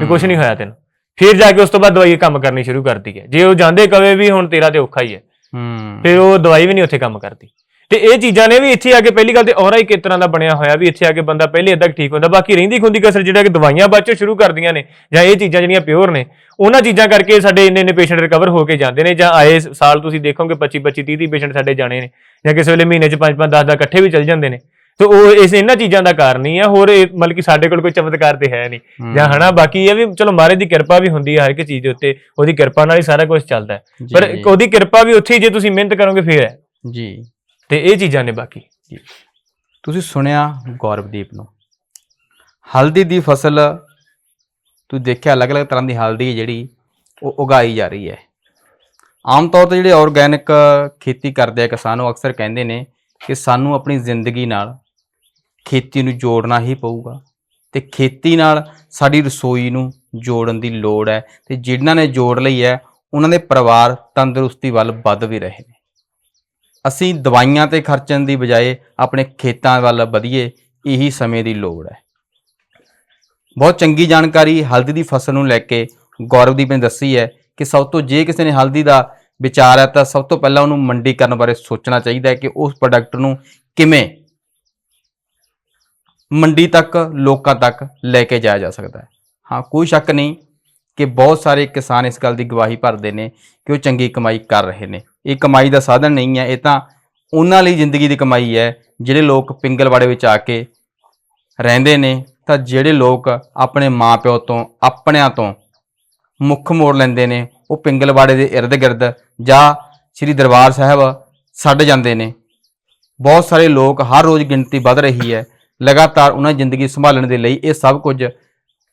ਵੀ ਕੁਝ ਨਹੀਂ ਹੋਇਆ ਤੈਨੂੰ। ਫਿਰ ਜਾ ਕੇ ਉਸ ਤੋਂ ਬਾਅਦ ਦਵਾਈ ਕੰਮ ਕਰਨੀ ਸ਼ੁਰੂ ਕਰਦੀ ਹੈ। ਜੇ ਉਹ ਜਾਂਦੇ ਕਵੇ ਵੀ ਹੁਣ ਤੇਰਾ ਤੇ ਔਖਾ ਹੀ ਹੈ ਹੂੰ। ਫਿਰ ਉਹ ਦਵਾਈ ਵੀ ਨਹੀਂ ਉੱਥੇ ਕੰਮ ਕਰਦੀ। ਤੇ ਇਹ ਚੀਜ਼ਾਂ ਨੇ ਵੀ ਇੱਥੇ ਆ ਕੇ ਪਹਿਲੀ ਗੱਲ ਤੇ ਔਰਾ ਹੀ ਕਿਸ ਤਰ੍ਹਾਂ ਦਾ ਬਣਿਆ ਹੋਇਆ ਵੀ ਇੱਥੇ ਆ ਕੇ ਬੰਦਾ ਪਹਿਲੇ ਇਦਾਂ ਠੀਕ ਹੁੰਦਾ ਬਾਕੀ ਰਹਿੰਦੀ ਖੁੰਦੀ ਕਸਰ ਜਿਹੜਾ ਕਿ ਦਵਾਈਆਂ ਬਾਅਦ ਚੋਂ ਸ਼ੁਰੂ ਕਰਦੀਆਂ ਨੇ ਜਾਂ ਇਹ ਚੀਜ਼ਾਂ ਜਿਹੜੀਆਂ ਪਿਓਰ ਨੇ ਉਹਨਾਂ ਚੀਜ਼ਾਂ ਕਰਕੇ ਸਾਡੇ ਇੰਨੇ ਇੰਨੇ ਪੇਸ਼ੈਂਟ ਰਿਕਵਰ ਹੋ ਕੇ ਜਾਂਦੇ ਨੇ ਜਾਂ ਆਏ ਸਾਲ ਤੁਸੀਂ ਦੇਖੋਗੇ 25 25 30 30 ਪੇਸ਼ੈਂਟ ਸਾਡੇ ਜਾਣੇ ਨੇ ਜਾਂ ਕਿਸੇ ਵੇਲੇ ਮਹੀਨੇ ਚ 5 5 10 10 ਇਕੱਠੇ ਵੀ ਚੱਲ ਜਾਂਦੇ ਨੇ। ਤੇ ਉਹ ਇਸ ਇਹਨਾਂ ਚੀਜ਼ਾਂ ਦਾ ਕਾਰਨ ਹੀ ਆ ਹੋਰ ਇਹ ਮਤਲਬ ਕਿ ਸਾਡੇ ਕੋਲ ਕੋਈ ਚਮਤਕਾਰ ਤੇ ਹੈ ਨਹੀਂ। ਜਾਂ ਹਨਾ ਬਾਕੀ ਇਹ ਵੀ ਚਲੋ ਮਹਾਰਾਜ ਦੀ ਕਿਰਪਾ ਵੀ ਹੁੰਦੀ ਹੈ ਹਰ ਇੱਕ ਚੀਜ਼ ਦੇ ਉੱਤੇ ਉਹਦੀ ਕਿਰਪਾ ਨਾਲ ਹੀ ਸਾਰਾ ਕੁਝ ਚੱਲਦਾ ਹੈ। ਪਰ। ਉਹਦੀ ਕਿਰਪਾ ਵੀ ਉੱਥੇ ਜੇ ਤੁਸੀਂ ਮਿਹਨਤ ਕਰੋਗੇ ਫੇਰ ਹੈ। ਜੀ। ਤੇ ਇਹ ਚੀਜ਼ਾਂ ਨੇ ਬਾਕੀ। ਤੁਸੀਂ ਸੁਣਿਆ ਗੌਰਵਦੀਪ ਨੂੰ। ਹਲਦੀ ਦੀ ਫਸਲ ਤੁਸੀਂ ਦੇਖਿਆ ਅਲੱਗ-ਅਲੱਗ ਤਰ੍ਹਾਂ ਦੀ ਹਲਦੀ ਜਿਹੜੀ ਉਹ ਉਗਾਈ ਜਾ ਰਹੀ ਹੈ। ਆਮ ਤੌਰ ਤੇ ਜਿਹੜੇ ਆਰਗੈਨਿਕ ਖੇਤੀ ਕਰਦੇ ਆ ਕਿਸਾਨ ਉਹ ਅਕਸਰ ਕਹਿੰਦੇ ਨੇ ਕਿ ਸਾਨੂੰ ਆਪਣੀ ਜ਼ਿੰਦਗੀ ਨਾਲ ਖੇਤੀ ਨੂੰ ਜੋੜਨਾ ਹੀ ਪਊਗਾ। ਤੇ ਖੇਤੀ ਨਾਲ ਸਾਡੀ ਰਸੋਈ ਨੂੰ ਜੋੜਨ ਦੀ ਲੋੜ ਹੈ ਤੇ ਜਿਨ੍ਹਾਂ ਨੇ ਜੋੜ ਲਈ ਹੈ, ਉਹਨਾਂ ਦੇ ਪਰਿਵਾਰ ਤੰਦਰੁਸਤੀ ਵੱਲ ਵੱਧ ਵੀ ਰਹੇ ਨੇ। ਅਸੀਂ ਦਵਾਈਆਂ ਤੇ ਖਰਚਣ ਦੀ ਬਜਾਏ ਆਪਣੇ ਖੇਤਾਂ ਵੱਲ ਵਧੀਏ, ਇਹੀ ਸਮੇਂ ਦੀ ਲੋੜ ਹੈ। ਬਹੁਤ ਚੰਗੀ ਜਾਣਕਾਰੀ ਹਲਦੀ ਦੀ ਫਸਲ ਨੂੰ ਲੈ ਕੇ ਗੌਰਵਦੀਪ ਨੇ ਦੱਸੀ ਹੈ ਕਿ ਸਭ ਤੋਂ ਜੇ ਕਿਸੇ ਨੇ ਹਲਦੀ ਦਾ ਵਿਚਾਰ ਹੈ ਤਾਂ ਸਭ ਤੋਂ ਪਹਿਲਾਂ ਉਹਨੂੰ ਮੰਡੀਕਰਨ ਬਾਰੇ ਸੋਚਣਾ ਚਾਹੀਦਾ ਹੈ ਕਿ ਉਸ ਪ੍ਰੋਡਕਟ ਨੂੰ ਕਿਵੇਂ ਮੰਡੀ ਤੱਕ, ਲੋਕਾਂ ਤੱਕ ਲੈ ਕੇ ਜਾਇਆ ਜਾ ਸਕਦਾ ਹੈ। ਹਾਂ, ਕੋਈ ਸ਼ੱਕ ਨਹੀਂ ਕਿ ਬਹੁਤ ਸਾਰੇ ਕਿਸਾਨ ਇਸ ਗੱਲ ਦੀ ਗਵਾਹੀ ਭਰਦੇ ਨੇ ਕਿ ਉਹ ਚੰਗੀ ਕਮਾਈ ਕਰ ਰਹੇ ਨੇ। ਇਹ ਕਮਾਈ ਦਾ ਸਾਧਨ ਨਹੀਂ ਹੈ, ਇਹ ਤਾਂ ਉਹਨਾਂ ਲਈ ਜ਼ਿੰਦਗੀ ਦੀ ਕਮਾਈ ਹੈ, ਜਿਹੜੇ ਲੋਕ ਪਿੰਗਲਵਾੜੇ ਵਿੱਚ ਆ ਕੇ ਰਹਿੰਦੇ ਨੇ, ਤਾਂ ਜਿਹੜੇ ਲੋਕ ਆਪਣੇ ਮਾਪਿਓ ਤੋਂ, ਆਪਣਿਆਂ ਤੋਂ ਮੁੱਖ ਮੋੜ ਲੈਂਦੇ ਨੇ, ਉਹ ਪਿੰਗਲਵਾੜੇ ਦੇ ਇਰਦ ਗਿਰਦ ਜਾਂ ਸ੍ਰੀ ਦਰਬਾਰ ਸਾਹਿਬ ਛੱਡ ਜਾਂਦੇ ਨੇ। ਬਹੁਤ ਸਾਰੇ ਲੋਕ ਹਰ ਰੋਜ਼ ਗਿਣਤੀ ਵੱਧ ਰਹੀ ਹੈ ਲਗਾਤਾਰ ਉਹਨਾਂ ਦੀ ਜ਼ਿੰਦਗੀ ਸੰਭਾਲਣ ਦੇ ਲਈ ਇਹ ਸਭ ਕੁਝ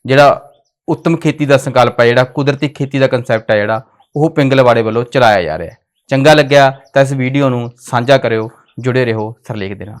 ਜਿਹੜਾ ਉੱਤਮ ਖੇਤੀ ਦਾ ਸੰਕਲਪ ਹੈ, ਜਿਹੜਾ ਕੁਦਰਤੀ ਖੇਤੀ ਦਾ ਕਨਸੈਪਟ ਹੈ, ਜਿਹੜਾ ਉਹ ਪਿੰਗਲਵਾੜੇ ਵੱਲੋਂ ਚਲਾਇਆ ਜਾ ਰਿਹਾ ਹੈ। ਚੰਗਾ ਲੱਗਿਆ ਤਾਂ ਇਸ ਵੀਡੀਓ ਨੂੰ ਸਾਂਝਾ ਕਰਿਓ, ਜੁੜੇ ਰਹੋ ਸਰਲੇਖ ਦੇ ਨਾਲ।